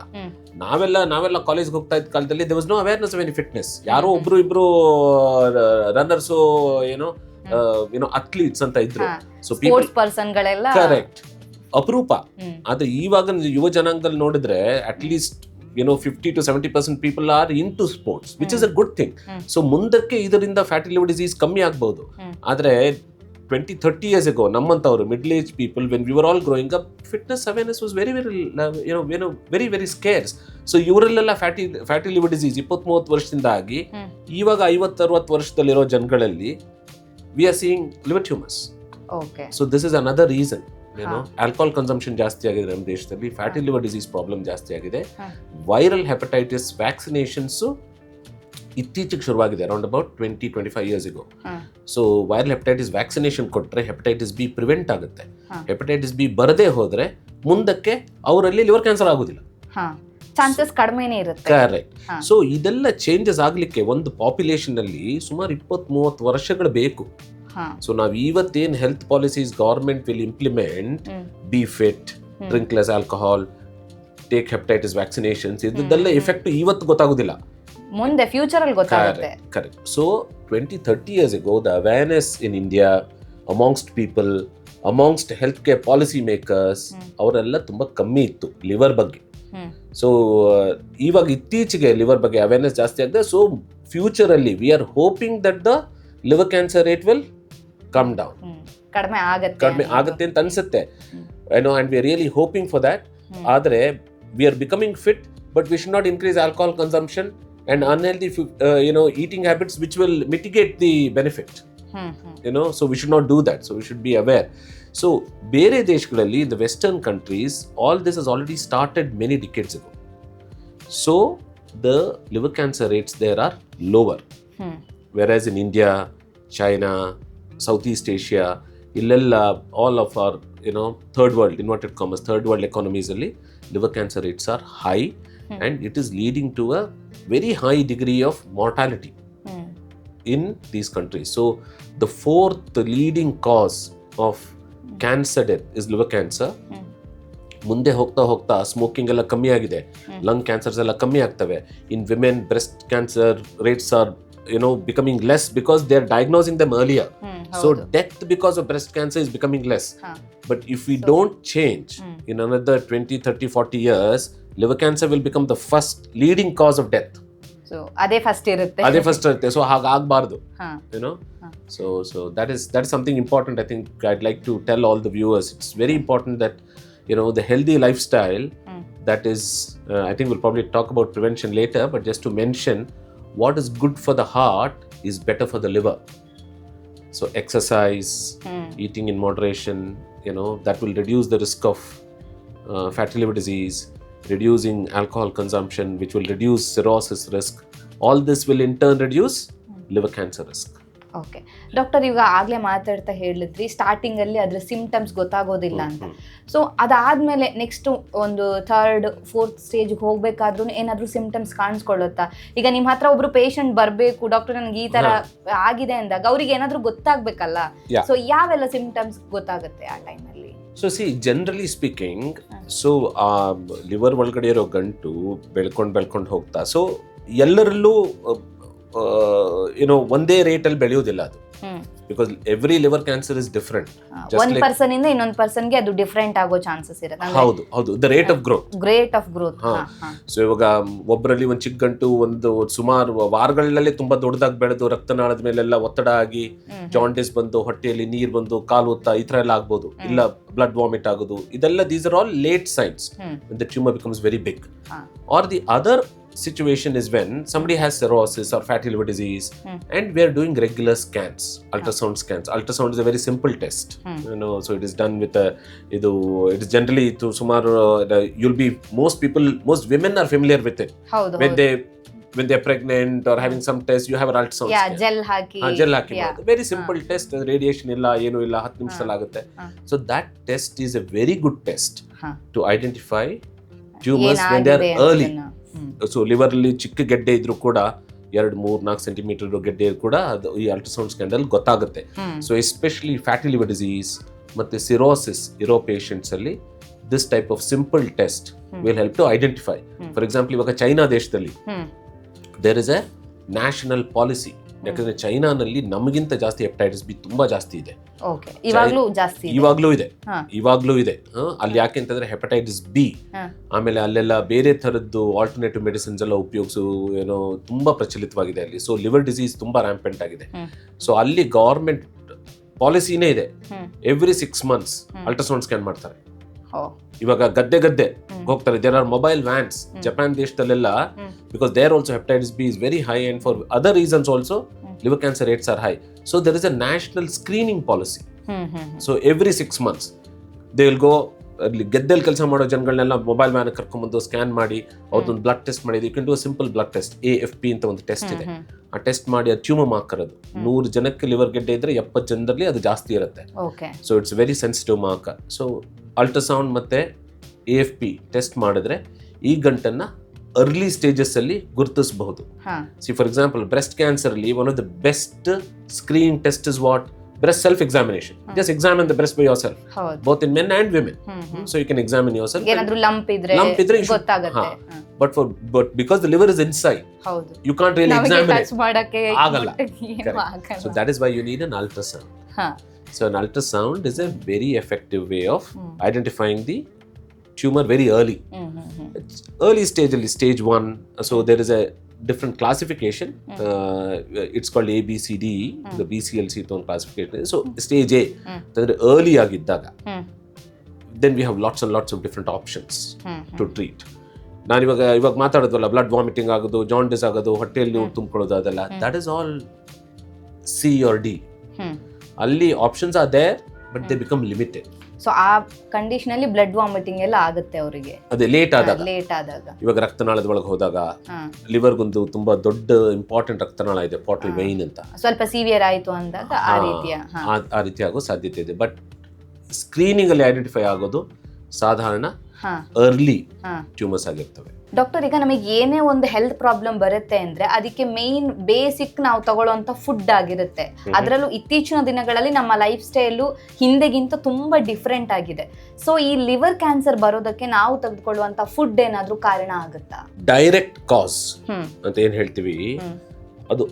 ನಾವೆಲ್ಲ ನಾವೆಲ್ಲ ಕಾಲೇಜ್ಗೆ ಹೋಗ್ತಾ ಇದ್ದ ಕಾಲದಲ್ಲಿ they was no awareness of any fitness ಯಾರೋ. ಒಬ್ರು ಇಬ್ರು ರನ್ನರ್ಸು ಏನೋ ಏನೋ ಅಥ್ಲೀಟ್ಸ್ ಅಂತ ಇದ್ರು. ಸೊ ಪೀಪಲ್ ಪರ್ಸನ್ ಗಳೆಲ್ಲ ಕರೆಕ್ಟ್ ಅಪರೂಪ. ಆದ್ರೆ ಇವಾಗ ಯುವ ಜನಾಂಗದಲ್ಲಿ ನೋಡಿದ್ರೆ ಅಟ್ ಲೀಸ್ಟ್ ಏನೋ fifty to seventy percent people are into sports which is a good thing so ಮುಂದಕ್ಕೆ ಇದರಿಂದ ಫ್ಯಾಟಿ ಲಿವರ್ ಡಿಸೀಸ್ ಕಮ್ಮಿ ಆಗ್ಬಹುದು ಆದ್ರೆ twenty thirty years ago ನಮ್ಮಂತವರು middle age people when we are all growing up fitness awareness was very very ಏನೋ ಏನೋ very very scarce so ಇವರಲ್ಲೆಲ್ಲ fatty fatty liver disease ಇಪ್ಪತ್ತ್ ಮೂವತ್ತು ವರ್ಷದಿಂದ ಆಗಿ ಇವಾಗ ಐವತ್ತು ಅರವತ್ತು ವರ್ಷದಲ್ಲಿರೋ ಜನಗಳಲ್ಲಿ we are seeing liver tumours okay so this is another reason ಏನೋ. ಆಲ್ಕೋಹಾಲ್ ಕನ್ಸಂಪ್ಷನ್ ಜಾಸ್ತಿ ಆಗಿದೆ ನಮ್ಮ ದೇಶದಲ್ಲಿ ಫ್ಯಾಟಿ. ಲಿವರ್ ಡಿಸೀಸ್ ಪ್ರಾಬ್ಲಮ್ ಜಾಸ್ತಿ ಆಗಿದೆ. ವೈರಲ್ ಹೆಪಟೈಟಿಸ್ ವ್ಯಾಕ್ಸಿನೇಷನ್ಸು ಇತ್ತೀಚೆಗೆ ಶುರುವಾಗಿದೆ around about twenty twenty five years ago. So viral hepatitis vaccination ಕೊಟ್ಟರೆ ಹೆಪಟೈಟಿಸ್ ಬಿ ಪ್ರಿವೆಂಟ್ ಆಗುತ್ತೆ. ಹೆಪಟೈಟಿಸ್ ಬಿ ಬರದೇ ಹೋದರೆ ಮುಂದಕ್ಕೆ ಅವರಲ್ಲಿ ಲಿವರ್ ಕ್ಯಾನ್ಸರ್ ಆಗೋದಿಲ್ಲ ಚಾನ್ಸಸ್ ಕಡಿಮೆನೇ ಇರುತ್ತೆ. ಕರೆಕ್ಟ್. ಸೊ ಇದೆಲ್ಲ ಚೇಂಜಸ್ ಆಗ್ಲಿಕ್ಕೆ ಒಂದು ಪಾಪ್ಯುಲೇಷನ್ ಅಲ್ಲಿ ಸುಮಾರು ಇಪ್ಪತ್ತ್ ಮೂವತ್ತು ವರ್ಷಗಳು ಬೇಕು. ಸೊ ನಾವ್ ಇವತ್ತೇನ್ health policies government will implement be fit drink less alcohol take hepatitis vaccinations ಇದೆಲ್ಲ ಎಫೆಕ್ಟ್ ಇವತ್ತು ಗೊತ್ತಾಗೋದಿಲ್ಲ. ಮುಂದೆ ಫ್ಯೂಚರ್ ಅಲ್ಲಿ ಗೊತ್ತಾಗುತ್ತೆ. Correct so twenty 20, 30 years ago, the awareness in India amongst people, amongst healthcare policy makers, hmm. ಅವರೆಲ್ಲ ತುಂಬಾ ಕಮ್ಮಿ ಇತ್ತು ಲಿವರ್ ಬಗ್ಗೆ. ಸೊ ಇವಾಗ ಇತ್ತೀಚೆಗೆ ಲಿವರ್ ಬಗ್ಗೆ ಅವೇರ್ನೆಸ್ ಜಾಸ್ತಿ ಆಗಿದೆ so ಫ್ಯೂಚರಲ್ಲಿ we are hoping that the liver cancer rate will come down ಕಡಿಮೆ ಆಗತ್ತೆ ಕಡಿಮೆ. ಆಗುತ್ತೆ ಅಂತ ಅನ್ಸುತ್ತೆ. ಏನೋ and we are really hoping for that. ಆದರೆ we are becoming fit but we should not increase alcohol consumption and unhealthy you know eating habits which will mitigate the benefit you know so we should not do that so we should be aware so ಬೇರೆ ದೇಶಗಳಲ್ಲಿ the western countries all this is already started many decades ago so the liver cancer rates there are lower hmm whereas in India, China, Southeast Asia, ಇಲ್ಲೆಲ್ಲ all of are you know third world inverted commas third world economies ಅಲ್ಲಿ liver cancer rates are high Hmm. And it is leading to a very high degree of mortality hmm in these countries so the fourth leading cause of cancer death is liver cancer ಮುಂದೆ ಹೋಗ್ತಾ ಹೋಗ್ತಾ smoking ಎಲ್ಲ ಕಮ್ಮಿ ಆಗಿದೆ. Lung cancers ಎಲ್ಲ ಕಮ್ಮಿ ಆಗ್ತವೆ. In women breast cancer rates are you know becoming less because they are diagnosing them earlier so death because of breast cancer is becoming less but if you don't change. In another twenty thirty forty years liver cancer will become the first leading cause of death so ಅದೇ first ಇರುತ್ತೆ ಅದೇ first ಇರುತ್ತೆ so ಹಾಗಾಗಬಾರ್ದು ಹಾ you know Huh. so so that is that's something important i think i'd like to tell all the viewers it's very important that you know the healthy lifestyle Hmm. that is uh, i think we'll probably talk about prevention later but just to mention what is good for the heart is better for the liver so exercise hmm eating in moderation you know that will reduce the reducing alcohol consumption which will reduce cirrhosis risk. All this will in turn reduce liver cancer risk. Okay doctor ಈಗ ಆಗ್ಲೇ ಮಾತಾಡ್ತಾ ಹೇಳಿದ್ರಿ ಸ್ಟಾರ್ಟಿಂಗಲ್ಲಿ ಅದರ symptoms ಗೊತ್ತಾಗೋದಿಲ್ಲ ಅಂತ. So ಅದಾದ್ಮೇಲೆ next ಒಂದು ಥರ್ಡ್ ಫೋರ್ತ್ ಸ್ಟೇಜ್ ಹೋಗ್ಬೇಕಾದ್ರೂ ಏನಾದ್ರೂ ಸಿಂಪ್ಟಮ್ಸ್ ಕಾಣಿಸ್ಕೊಳ್ಳುತ್ತಾ? ಈಗ ನಿಮ್ಮ ಹತ್ರ ಒಬ್ರು ಪೇಷಂಟ್ ಬರಬೇಕು ಡಾಕ್ಟರ್ ನನಗೆ ಈ ತರ ಆಗಿದೆ ಅಂದಾಗ ಅವ್ರಿಗೆ ಏನಾದ್ರೂ ಗೊತ್ತಾಗ್ಬೇಕಲ್ಲ? ಸೊ ಯಾವೆಲ್ಲ ಸಿಂಪ್ಟಮ್ಸ್ ಗೊತ್ತಾಗುತ್ತೆ ಆ ಟೈಮಲ್ಲಿ so see generally speaking. So ಆ ಲಿವರ್ ಒಳಗಡೆ ಇರೋ ಗಂಟು ಬೆಳ್ಕೊಂಡು ಬೆಳ್ಕೊಂಡು ಹೋಗ್ತಾ ಸೊ ಎಲ್ಲರಲ್ಲೂ ಏನೋ ಒಂದೇ ರೇಟಲ್ಲಿ ಬೆಳೆಯೋದಿಲ್ಲ ಅದು because every liver cancer is different ಒಂದ್ ಪರ್ಸನ್ ಇಂದ ಇನ್ನೊಂದ್ ಪರ್ಸನ್ಗೆ ಅದು ಡಿಫ್ರೆಂಟ್ ಆಗೋ ಚಾನ್ಸಸ್ ಇರುತ್ತೆ. ಹೌದು ಹೌದು. The rate of growth great of growth. So ಇವಾಗ ಒಬ್ಬರಲ್ಲಿ ಒಂದ್ ಚಿಕ್ಕ ಗಂಟು ಒಂದು ಸುಮಾರು ವಾರಗಳಲ್ಲೇ ತುಂಬಾ ದೊಡ್ಡದಾಗಿ ಬೆಳೆದು ರಕ್ತನಾಳದ ಮೇಲೆಲ್ಲ ಒತ್ತಡ ಆಗಿ ಜಾಂಡಿಸ್ ಬಂದು ಹೊಟ್ಟೆಯಲ್ಲಿ ನೀರ್ ಬಂದು ಕಾಲು ಒತ್ತ ಈ ತರ ಎಲ್ಲ ಆಗ್ಬೋದು. ಇಲ್ಲ ಬ್ಲಡ್ ವಾಮಿಟ್ ಆಗೋದು. ಇದೆಲ್ಲ these are all late signs the tumour becomes very big or the other situation is when somebody has cirrhosis or fatty liver disease mm. and we are doing regular scans ultrasound scans ultrasound is a very simple test mm. you know so it is done with a it is generally to sumar uh, you'll be most people most women are familiar with it ಹೌದು when they when they're pregnant or having some test you have an ultrasound yeah, scan Gel haki. Ah, gel haki. Yeah. Very simple test radiation ಇಲ್ಲ ಏನು ಇಲ್ಲ ಹತ್ತು ನಿಮಿಷದಲ್ಲಿ ಆಗುತ್ತೆ so so that test is a very good test. To identify tumours when they are early. So liver ಅಲ್ಲಿ ಚಿಕ್ಕ ಗೆಡ್ಡೆ ಇದ್ರೂ ಕೂಡ ಎರಡು ಮೂರ್ ನಾಲ್ಕು ಸೆಂಟಿಮೀಟರ್ ಗೆಡ್ಡೆ ಕೂಡ ಅದು ಈ ಅಲ್ಟ್ರಾಸೌಂಡ್ ಸ್ಕ್ಯಾನ್ ಗೊತ್ತಾಗುತ್ತೆ. So especially fatty liver disease ಮತ್ತೆ ಸಿರೋಸಿಸ್ ಇರೋ ಪೇಷಂಟ್ಸ್ ಅಲ್ಲಿ this type of simple test. Will help to identify for example ಇವಾಗ ಚೈನಾ ದೇಶದಲ್ಲಿ. There is a national policy ಯಾಕಂದ್ರೆ ಚೈನಾನಲ್ಲಿ ನಮಗಿಂತ ಜಾಸ್ತಿ ಹೆಪಟೈಟಿಸ್ ಬಿ ತುಂಬಾ ಜಾಸ್ತಿ ಇದೆ ಇವಾಗ್ಲೂ ಜಾಸ್ತಿ ಇದೆ. ಇವಾಗ್ಲೂ ಇದೆ ಹಾ. ಇವಾಗ್ಲೂ ಇದೆ ಅಲ್ಲಿ ಯಾಕೆ ಅಂತಂದ್ರೆ ಹೆಪಟೈಟಿಸ್ ಬಿ ಆಮೇಲೆ ಅಲ್ಲೆಲ್ಲ ಬೇರೆ ಥರದ್ದು ಆಲ್ಟರ್ನೇಟಿವ್ ಮೆಡಿಸಿನ್ಸ್ ಎಲ್ಲ ಉಪಯೋಗಿಸು ಏನೋ ತುಂಬಾ ಪ್ರಚಲಿತವಾಗಿದೆ ಅಲ್ಲಿ ಸೊ ಲಿವರ್ ಡಿಸೀಸ್ ತುಂಬಾ ರ್ಯಾಂಪೆಂಟ್ ಆಗಿದೆ. ಸೊ ಅಲ್ಲಿ ಗವರ್ಮೆಂಟ್ ಪಾಲಿಸಿನೇ ಇದೆ. Every six months. Ultrasound scan ಮಾಡ್ತಾರೆ. ಇವಾಗ ಗದ್ದೆ ಗದ್ದೆ. ಹೋಗ್ತಾರೆ. There are mobile vans Japan ದೇಶದಲ್ಲೆಲ್ಲ. Because there also hepatitis B is very high and for other reasons also liver cancer rates are high so there is a national screening policy. So every six months they will go ಅಲ್ಲಿ ಗೆದ್ದಲ್ಲಿ ಕೆಲಸ ಮಾಡೋ ಜನಗಳನ್ನೆಲ್ಲ mobile van ಕರ್ಕೊಂಡ್ಬಂದು scan ಮಾಡಿ ಅವ್ರದ್ದೊಂದು blood test ಮಾಡಿದ್ದು. You can do simple blood test A F P ಅಂತ ಒಂದು ಟೆಸ್ಟ್ ಇದೆ. ಆ ಟೆಸ್ಟ್ ಮಾಡಿ ಅದು ಟ್ಯೂಮರ್ ಮಾರ್ಕ್ ಅದು ನೂರು ಜನಕ್ಕೆ ಲಿವರ್ ಗೆಡ್ಡೆ ಇದ್ರೆ ಎಪ್ಪತ್ತು ಜನರಲ್ಲಿ ಅದು ಜಾಸ್ತಿ ಇರುತ್ತೆ. So it's very sensitive mark so ultrasound ಮತ್ತೆ ಎ ಎಫ್ ಪಿ ಟೆಸ್ಟ್ ಮಾಡಿದ್ರೆ ಈ ಗಂಟನ್ನ ಅರ್ಲಿ ಸ್ಟೇಜಸ್ಸಲ್ಲಿ ಗುರುತಿಸಬಹುದು. See for example breast ಕ್ಯಾನ್ಸರ್ಲಿ one of the best screen test is what breast self examination just examine the breast by yourself both in men and women so you can examine yourself ಏನಾದ್ರೂ lump ಇದ್ರೆ ಗೊತ್ತಾಗತ್ತೆ. But for but because the liver is inside ಹೌದು. You can't really examine ಮಾಡಕ್ಕೆ ಆಗಲ್ಲ. So that is why you need an you So an ultrasound is a very effective way of mm. identifying the tumor very early. Hmm It's early stage, only stage one. So there is a different classification. Uh, it's called ABCD, the BCLC tone classification. So stage A, Hmm. ಅಂದ್ರೆ early agiddaga. Hmm then we have lots and lots of different options hmm to treat. ನಾನು ಇವಾಗ ಇವಾಗ ಮಾತಾಡೋದಲ್ಲ blood vomiting ಆಗೋದು jaundice ಆಗೋದು ಹೊಟ್ಟೆಯಲ್ಲಿ ತುಂಬಿಕೊಳ್ಳೋದು ಅದೆಲ್ಲ that is all C R D ಅಲ್ಲಿ options are there but they become limited so ಆ ಕಂಡೀಷನ್ ಅಲ್ಲಿ ಬ್ಲಡ್ ವಾಮಿಟಿಂಗ್ ಎಲ್ಲ ಆಗುತ್ತೆ ಅವರಿಗೆ. ಅದೇ ಲೇಟ್ ಆದಾಗ. ಲೇಟ್ ಆದಾಗ. ಇವಾಗ ರಕ್ತನಾಳದ ಒಳಗೆ ಹೋದಾಗ ಲಿವರ್ಗೊಂದು ತುಂಬಾ ದೊಡ್ಡ ಇಂಪಾರ್ಟೆಂಟ್ ರಕ್ತನಾಳ ಇದೆ ಪಾಟಲ್ ವೈನ್ ಅಂತ. ಸ್ವಲ್ಪ ಸಿವಿಯರ್ ಆಯಿತು ಅಂದಾಗ ಆ ರೀತಿಯ ಆ- ಆ ರೀತಿ ಆಗೋ ಸಾಧ್ಯತೆ ಇದೆ. ಬಟ್ ಸ್ಕ್ರೀನಿಂಗ್ ಅಲ್ಲಿ ಐಡೆಂಟಿಫೈ ಆಗೋದು ಸಾಧಾರಣ ಅರ್ಲಿ ಟ್ಯೂಮರ್ಸ್ ಆಗಿರ್ತವೆ. ಡಾಕ್ಟರ್ ಈಗ ನಮಗೆ ಏನೇ ಒಂದು ಹೆಲ್ತ್ ಪ್ರಾಬ್ಲಮ್ ಬರುತ್ತೆ ಅಂದ್ರೆ ಅದಕ್ಕೆ ಮೇನ್ ಬೇಸಿಕ್ ನಾವು ತಗೊಳ್ಳುವಂತ ಫುಡ್ ಆಗಿರುತ್ತೆ. ಅದರಲ್ಲೂ ಇತ್ತೀಚಿನ ದಿನಗಳಲ್ಲಿ ನಮ್ಮ ಲೈಫ್ ಸ್ಟೈಲು ಹಿಂದೆಗಿಂತ ತುಂಬಾ ಡಿಫ್ರೆಂಟ್ ಆಗಿದೆ. ಸೊ ಈ ಲಿವರ್ ಕ್ಯಾನ್ಸರ್ ಬರೋದಕ್ಕೆ ನಾವು ತೆಗೆದುಕೊಳ್ಳುವಂತ ಫುಡ್ ಏನಾದ್ರೂ ಕಾರಣ ಆಗುತ್ತಾ? ಡೈರೆಕ್ಟ್ ಕಾಸ್ ಅಂತ ಏನ್ ಹೇಳ್ತೀವಿ? ಅದು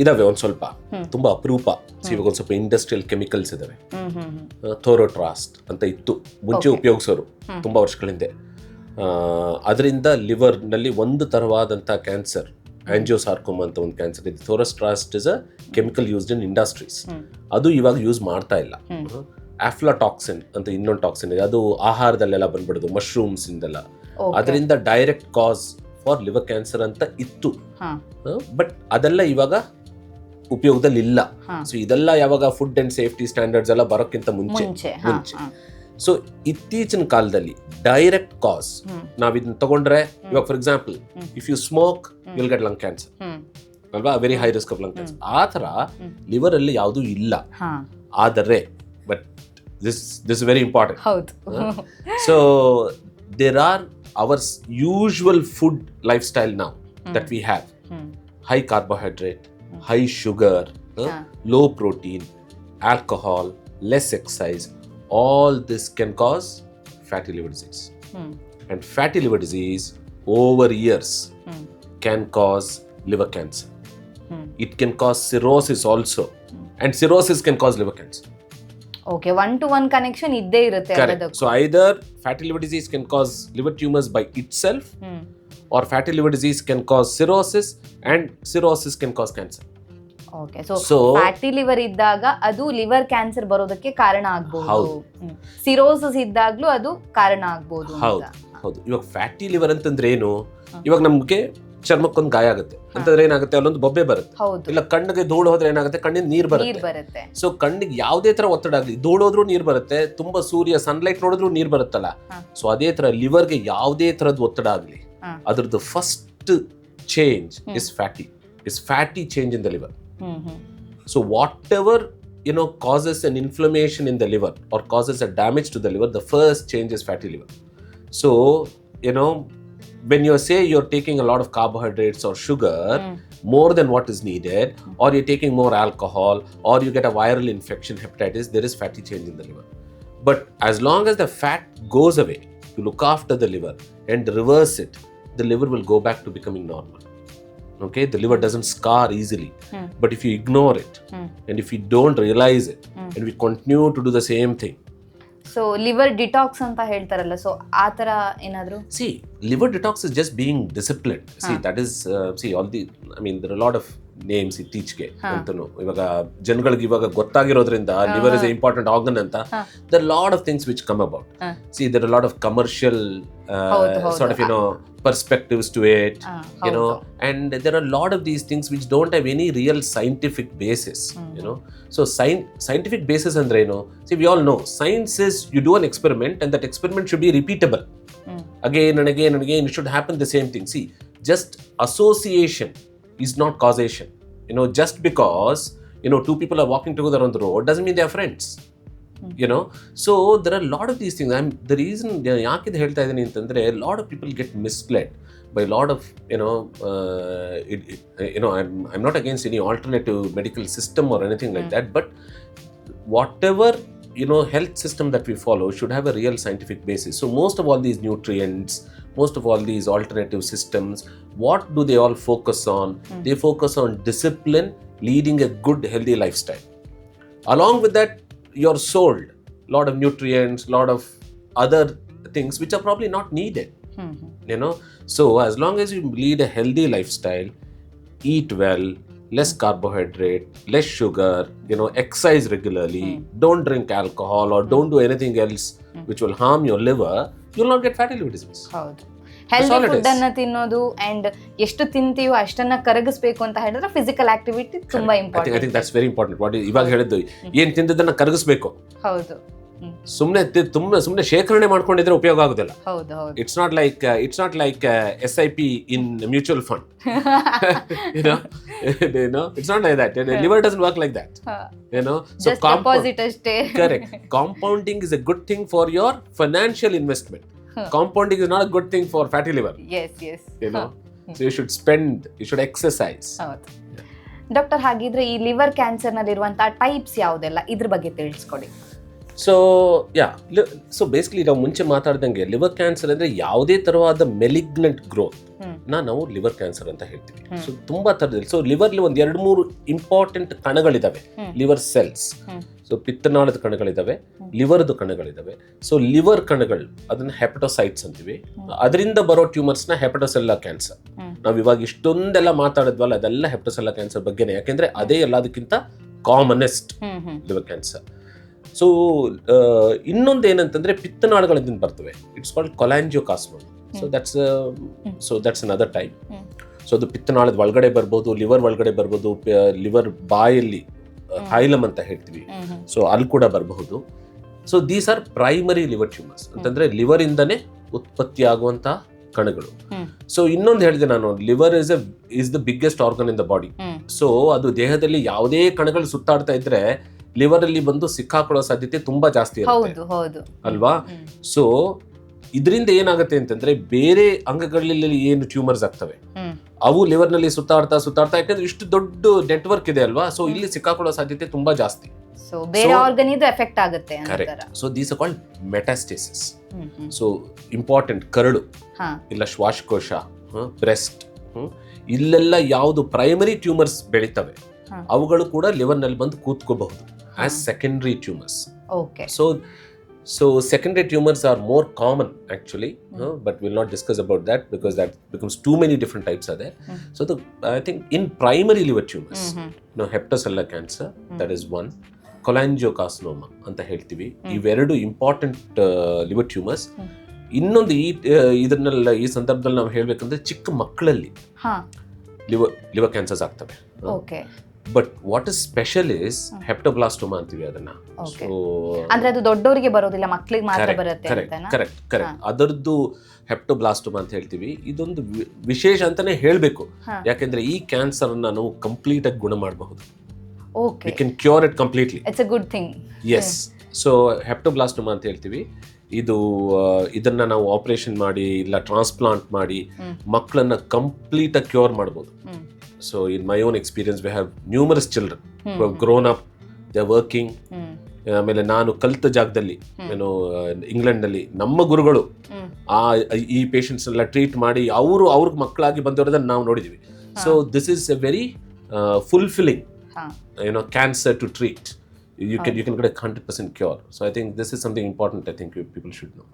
ಇದಾವೆ ಒಂದು ಸ್ವಲ್ಪ. ತುಂಬಾ ಅಪರೂಪ. ಇವಾಗ ಒಂದ್ ಸ್ವಲ್ಪ ಇಂಡಸ್ಟ್ರಿಯಲ್ ಕೆಮಿಕಲ್ಸ್ ಇದಾವೆ. ಥೋರೋಟ್ರಾಸ್ಟ್ ಅಂತ ಇತ್ತು. ಮುಂಚೆ. ಉಪಯೋಗಿಸೋರು. ತುಂಬಾ ವರ್ಷಗಳ ಹಿಂದೆ. ಅದರಿಂದ ಲಿವರ್ನಲ್ಲಿ ಒಂದು ತರವಾದಂಥ ಕ್ಯಾನ್ಸರ್ ಆಂಜಿಯೋಸಾರ್ಕೋಮ್ ಅಂತ ಒಂದು ಕ್ಯಾನ್ಸರ್ ಇದೆ. Thorotrast is a chemical used in industries ಅದು ಇವಾಗ ಯೂಸ್ ಮಾಡ್ತಾ ಇಲ್ಲ. ಆಫ್ಲಾಟಾಕ್ಸಿನ್ ಅಂತ ಇನ್ನೊಂದು ಟಾಕ್ಸಿನ್ ಇದೆ. ಅದು ಆಹಾರದಲ್ಲೆಲ್ಲ ಬಂದ್ಬಿಡೋದು ಮಶ್ರೂಮ್ಸ್ ಇಂದೆಲ್ಲ ಅದರಿಂದ direct cause for liver cancer ಅಂತ ಇತ್ತು. ಬಟ್ ಅದೆಲ್ಲ ಇವಾಗ ಉಪಯೋಗದಲ್ಲಿ ಇಲ್ಲ ಸೊ ಇದೆಲ್ಲ ಯಾವಾಗ ಫುಡ್ ಅಂಡ್ ಸೇಫ್ಟಿ ಸ್ಟ್ಯಾಂಡರ್ಡ್ಸ್ ಎಲ್ಲ ಬರೋಕ್ಕಿಂತ ಮುಂಚೆ. ಮುಂಚೆ ಸೊ ಇತ್ತೀಚಿನ ಕಾಲದಲ್ಲಿ ಡೈರೆಕ್ಟ್ ಕಾಸ್ ನಾವು ಇದನ್ನ ತಗೊಂಡ್ರೆ ಇವಾಗ for example if you smoke will get lung cancer ಅಲ್ವಾ? Very high risk of lung cancer ಆ ಥರ. ಲಿವರ್ ಅಲ್ಲಿ ಯಾವುದೂ ಇಲ್ಲ. ಆದರೆ but this this very important so there are ours usual food lifestyle ನಾವು that we have high carbohydrate high sugar ಹಾ. low protein, alcohol, less exercise, all this can cause fatty liver disease. Hmm And fatty liver disease over years hmm can cause liver cancer. Hmm It can cause cirrhosis also. And cirrhosis can cause liver cancer. Okay one to one connection ಇದ್ದೇ ಇರುತ್ತೆ Correct. ಎಲ್ಲದಕ್ಕೂ So either fatty liver disease can cause liver tumors by itself, hmm Or fatty liver disease can cause cirrhosis, and cirrhosis can cause cancer. Okay so So fatty liver ಇದ್ದಾಗ ಅದು liver cancer ಬರೋದಕ್ಕೆ ಕಾರಣ ಆಗ್ಬಹುದು ಹೌದು. Cirrhosis ಇದ್ದಾಗ್ಲೂ ಅದು ಕಾರಣ ಆಗ್ಬಹುದು ಹೌದು ಹೌದು. ಇವಾಗ ಫ್ಯಾಟಿ ಲಿವರ್ ಅಂತಂದ್ರೆ ಏನು? ಇವಾಗ ನಮ್ಗೆ ಚರ್ಮಕ್ಕೊಂದು ಗಾಯ ಆಗುತ್ತೆ. ಅಂತಂದ್ರೆ ಏನಾಗುತ್ತೆ? ಅಲ್ಲೊಂದು ಬೊಬ್ಬೆ ಬರುತ್ತೆ. ಹೌದು. ಇಲ್ಲ ಕಣ್ಣಿಗೆ ಧೂಳು ಹೋದ್ರೆ ಏನಾಗುತ್ತೆ? ಕಣ್ಣಿಗೆ ನೀರ್ ನೀರ್ ಬರುತ್ತೆ. ಬರುತ್ತೆ ಸೊ ಕಣ್ಣಿಗೆ ಯಾವುದೇ ತರ ಒತ್ತಡ ಆಗಲಿ ಧೂಳೋದ್ರೂ ನೀರ್ ಬರುತ್ತೆ ತುಂಬಾ ಸೂರ್ಯ ಸನ್ಲೈಟ್ ನೋಡಿದ್ರು ನೀರ್ ಬರುತ್ತಲ್ಲ? ಹಾ. ಸೊ ಅದೇ ತರ ಲಿವರ್ಗೆ ಯಾವುದೇ ತರದ್ ಒತ್ತಡ ಆಗಲಿ. ಅದ್ರದ್ದು first change is fatty is fatty change in the liver hmm hmm so whatever you know causes an inflammation in the liver or causes a damage to the liver the first change is fatty liver so you know when you say you're taking a lot of carbohydrates or sugar hmm. more than what is needed or you're taking more alcohol or you get a viral infection hepatitis there is fatty change in the liver but as long as the fat goes away you look after the liver and reverse it the liver will go back to becoming normal okay the liver doesn't scar easily Hmm. but if you ignore it Hmm. and if we don't realize it Hmm. and we continue to do the same thing so liver detox ಅಂತ ಹೇಳ್ತಾರಲ್ಲ so ಆ ತರ ಏನಾದ್ರು see liver detox is just being disciplined see Huh. that is uh, see all the i mean there Names ಇತ್ತೀಚೆಗೆ ಅಂತಾನು. ಇವಾಗ ಜನಗಳಿಗೆ ಇವಾಗ ಗೊತ್ತಾಗಿರೋದ್ರಿಂದ ಲಿವರ್ ಇಸ್ ಇಂಪಾರ್ಟೆಂಟ್ ಆರ್ಗನ್ ಅಂತ the lot of things which come about see there lot of commercial sort of you know perspectives to ate you know and there are lot of these things which don't have any real scientific basis you know so sign scientific basis ಅಂದ್ರೆ ಏನು? See we all know science is you do an experiment and that experiment should be repeatable again ನನಗೆ ನನಗೆ in should happen the same thing see just association be repeatable hmm. again and again and again it should happen the same thing see just association is not causation you know just because you know two people are walking together on the road doesn't mean they are friends you know so there are lot of these thing I the reason ಯಾಕೆ ಇದು ಹೇಳ್ತಾ ಇದ್ದೀನಿ ಅಂತಂದರೆ lot of people get misled by lot of you know you know I'm I'm not against any alternative medical system or anything like that but whatever you know health system that we follow should have a real scientific basis so most of all these nutrients most of all these alternative systems, what do they all focus on? Mm. They focus on discipline, leading a good, healthy lifestyle. Along with that, you're sold a lot of nutrients, a lot of other things which are probably not needed. Mm-hmm. You know, so as long as you lead a healthy lifestyle, eat well, less hmm. carbohydrate, less sugar, you know, exercise regularly, mm. don't drink alcohol or mm. don't do anything else mm. which will harm your liver, you'll not get fatty liver disease ಹೌದು. Healthy food. ಅನ್ನ ತಿನ್ನೋದು and ಎಷ್ಟು ತಿಂತೀವೋ ಅಷ್ಟನ್ನ ಕರಗಿಸ್ಬೇಕು ಅಂತ ಹೇಳಿದ್ರೆ physical activity ತುಂಬಾ I think, I important very that's very important. What ಇವಾಗ ಹೇಳಿದ್ದು ಏನ್ ತಿಂದದನ್ನ ಕರಗಿಸ್ಬೇಕು. ಹೌದು. ಸುಮ್ಮನೆ ತುಂಬಾ ಸುಮ್ಮನೆ ಶೇಖರಣೆ ಮಾಡ್ಕೊಂಡಿದ್ರೆ ಉಪಯೋಗ ಆಗುದಿಲ್ಲ it's not like it's not like S I P in mutual fund you know you like it's not like that liver doesn't work like that you know so just compound- deposit ಅಷ್ಟೇ correct compounding is a good thing for your financial investment compounding is not a good thing for fatty liver yes yes you know so you should spend you should exercise doctor ಹಾಗಿದ್ರೆ ಈ liver cancer ನಲ್ಲಿರುವಂತಹ types ಯಾವುದೆಲ್ಲ ಇದ್ರ ಬಗ್ಗೆ ತಿಳಿಸ್ಕೊಡಿ so yeah so basically ನಾವು ಮುಂಚೆ ಮಾತಾಡ್ದಂಗೆ liver cancer ಅಂದ್ರೆ ಯಾವುದೇ ತರವಾದ ಮೆಲಿಗ್ನೆಂಟ್ ಗ್ರೋತ್. ನಾ ನಾವು ಲಿವರ್ ಕ್ಯಾನ್ಸರ್ ಅಂತ ಹೇಳ್ತೀವಿ. ಸೊ ತುಂಬಾ ತರದಲ್ಲಿ ಸೊ ಲಿವರ್ಲಿ ಒಂದು ಎರಡು ಮೂರು ಇಂಪಾರ್ಟೆಂಟ್ ಕಣಗಳಿದಾವೆ. Liver cells. ಸೊ ಪಿತ್ತನಾಳದ ಕಣಗಳಿದಾವೆ. ಲಿವರ್ದು ಕಣಗಳಿದಾವೆ ಸೊ ಲಿವರ್ ಕಣಗಳು ಅದನ್ನ ಹೆಪಟೋಸೈಟ್ಸ್ ಅಂತೀವಿ ಅದರಿಂದ ಬರೋ ಟ್ಯೂಮರ್ಸ್ನ ಹೆಪಟೋಸೆಲ್ಲಾ ಕ್ಯಾನ್ಸರ್. ನಾವು ಇವಾಗ ಇಷ್ಟೊಂದೆಲ್ಲ ಮಾತಾಡಿದ್ವಲ್ಲ ಅದೆಲ್ಲ ಹೆಪಟೋಸೆಲ್ಲಾ ಕ್ಯಾನ್ಸರ್ ಬಗ್ಗೆನೇ ಯಾಕೆಂದ್ರೆ ಅದೇ ಎಲ್ಲದಕ್ಕಿಂತ ಕಾಮನೆಸ್ಟ್ ಲಿವರ್ ಕ್ಯಾನ್ಸರ್ ಸೊ ಇನ್ನೊಂದು ಏನಂತಂದ್ರೆ ಪಿತ್ತನಾಳಗಳಿಂದ ಬರ್ತವೆ. It's called cholangiocarcinoma so hmm. That's so that's another type time so ಅದು ಪಿತ್ತನಾಳದ ಒಳಗಡೆ ಬರ್ಬೋದು ಲಿವರ್ ಒಳಗಡೆ ಬರ್ಬೋದು ಲಿವರ್ ಬಾಯಲ್ಲಿ ಹೈಲಮ್ ಅಂತ ಹೇಳ್ತೀವಿ. ಸೊ ಅಲ್ಲಿ ಕೂಡ ಬರಬಹುದು. So these are primary liver tumours ಅಂತಂದ್ರೆ ಲಿವರ್ ಇಂದನೇ ಉತ್ಪತ್ತಿ ಆಗುವಂತ ಕಣಗಳು. ಸೊ ಇನ್ನೊಂದು ಹೇಳಿದೆ ನಾನು liver is a is the biggest organ in the body so ಅದು ದೇಹದಲ್ಲಿ ಯಾವುದೇ ಕಣಗಳು ಸುತ್ತಾಡ್ತಾ ಇದ್ರೆ ಲಿವರ್ ಅಲ್ಲಿ ಬಂದು ಸಿಕ್ಕಾಕೊಳ್ಳೋ ಸಾಧ್ಯತೆ ತುಂಬಾ ಜಾಸ್ತಿ ಇರುತ್ತೆ. ಹೌದು ಹೌದು. ಅಲ್ವಾ. ಸೊ ಇದರಿಂದ ಏನಾಗುತ್ತೆ ಅಂತಂದ್ರೆ ಬೇರೆ ಅಂಗಗಳಲ್ಲಿ ಏನು ಟ್ಯೂಮರ್ಸ್ ಆಗ್ತವೆ. ಹ್ಮ್. ಅವು ಲಿವರ್ನಲ್ಲಿ ಸುತ್ತಾಡ್ತಾ ಸುತ್ತಾಡ್ತಾ ಯಾಕಂದ್ರೆ ಇಷ್ಟು ದೊಡ್ಡ ನೆಟ್ವರ್ಕ್ ಇದೆ ಅಲ್ವಾ? ಸೊ ಇಲ್ಲಿ ಸಿಕ್ಕಾಕೊಳ್ಳೋ ಸಾಧ್ಯತೆ ತುಂಬಾ ಜಾಸ್ತಿ. ಸೊ ಬೇರೆ So- ಆರ್ಗನ್ ಇದು ಎಫೆಕ್ಟ್ ಆಗುತ್ತೆ ಅನ್ನೋ correct so these called metastasis hmm hmm. So important ಕರಳು ಹಾ. ಇಲ್ಲ ಶ್ವಾಸಕೋಶ ಬ್ರೆಸ್ಟ್ ಇಲ್ಲೆಲ್ಲ ಯಾವುದು ಪ್ರೈಮರಿ ಟ್ಯೂಮರ್ಸ್ ಬೆಳಿತವೆ. ಹಾ. ಅವುಗಳು ಕೂಡ ಲಿವರ್ನಲ್ಲಿ ಬಂದು ಕೂತ್ಕೋಬಹುದು. As secondary tumours okay so so secondary tumours are more common actually but will not discuss about that because that becomes too many different types ಅದೇ ಹ್ಮ್. So the I think in primary liver tumours hmm hmm ನಾವು hepatocellular cancer hmm. That is one cholangiocarcinoma ಅಂತ ಹೇಳ್ತೀವಿ. ಹ್ಮ್. ಇವೆರಡು important liver tumours. ಇನ್ನೊಂದು ಈ ಆ, ಇದನ್ನೆಲ್ಲ ಈ ಸಂದರ್ಭದಲ್ಲಿ ನಾವು ಹೇಳ್ಬೇಕಂದ್ರೆ ಚಿಕ್ಕ ಮಕ್ಕಳಲ್ಲಿ ಲಿವರ್ ಲಿವರ್ ಕ್ಯಾನ್ಸರ್ಸ್ ಆಗ್ತವೆ. But what is special is. Hepatoblastoma ಅಂತೀವಿ ಅದನ್ನ. Okay. ಅಂದ್ರೆ ಅದು ದೊಡ್ಡವರಿಗೆ ಬರೋದಿಲ್ಲ ಮಕ್ಳಿಗೆ ಮಾತ್ರ ಬರುತ್ತೆ ಕರೆಕ್ಟ್ ಅಂತನಾ? ಕರೆಕ್ಟ್ ಕರೆಕ್ಟ್ ಅದರದ್ದು ಹೆಪ್ಟೋಬ್ಲಾಸ್ಟೋಮಾ ಅಂತ ಹೇಳ್ತೀವಿ. ಇದೊಂದು ವಿ- ವಿಶೇಷ ಅಂತಾನೆ ಹೇಳಬೇಕು. ಹಾ. ಯಾಕೆಂದ್ರೆ ಈ ಕ್ಯಾನ್ಸರ್ ನಾವು ಕಂಪ್ಲೀಟ್ ಆಗಿ ಗುಣ ಮಾಡಬಹುದು. Okay we can cure it completely it's a good thing yes so hepatoblastoma ಅಂತ ಹೇಳ್ತೀವಿ. ಇದು ಆ, ಇದನ್ನ ನಾವು ಆಪರೇಷನ್ ಮಾಡಿ ಇಲ್ಲ ಟ್ರಾನ್ಸ್ಪ್ಲಾಂಟ್ ಮಾಡಿ ಹ್ಮ್. ಮಕ್ಕಳನ್ನ ಕಂಪ್ಲೀಟ್ ಆಗಿ ಕ್ಯೂರ್ ಮಾಡ್ಬೋದು. ಹ್ಮ್. So in my own experience have have children children hmm. Grown up they working working. ಆಮೇಲೆ ನಾನು ಕಲಿತ ಜಾಗದಲ್ಲಿ. ಏನು ಇಂಗ್ಲೆಂಡ್ನಲ್ಲಿ ನಮ್ಮ ಗುರುಗಳು ಆ ಈ ಪೇಷಂಟ್ಸ್ನೆಲ್ಲ ಟ್ರೀಟ್ ಮಾಡಿ ಅವರು ಅವ್ರಿಗೆ ಮಕ್ಕಳಾಗಿ ಬಂದವರದನ್ನ ನಾವು ನೋಡಿದ್ವಿ. So this is a very fulfilling ಹಾ. ಏನೋ cancer to treat you can you can get hundred percent cure so I think this is something important I think people should know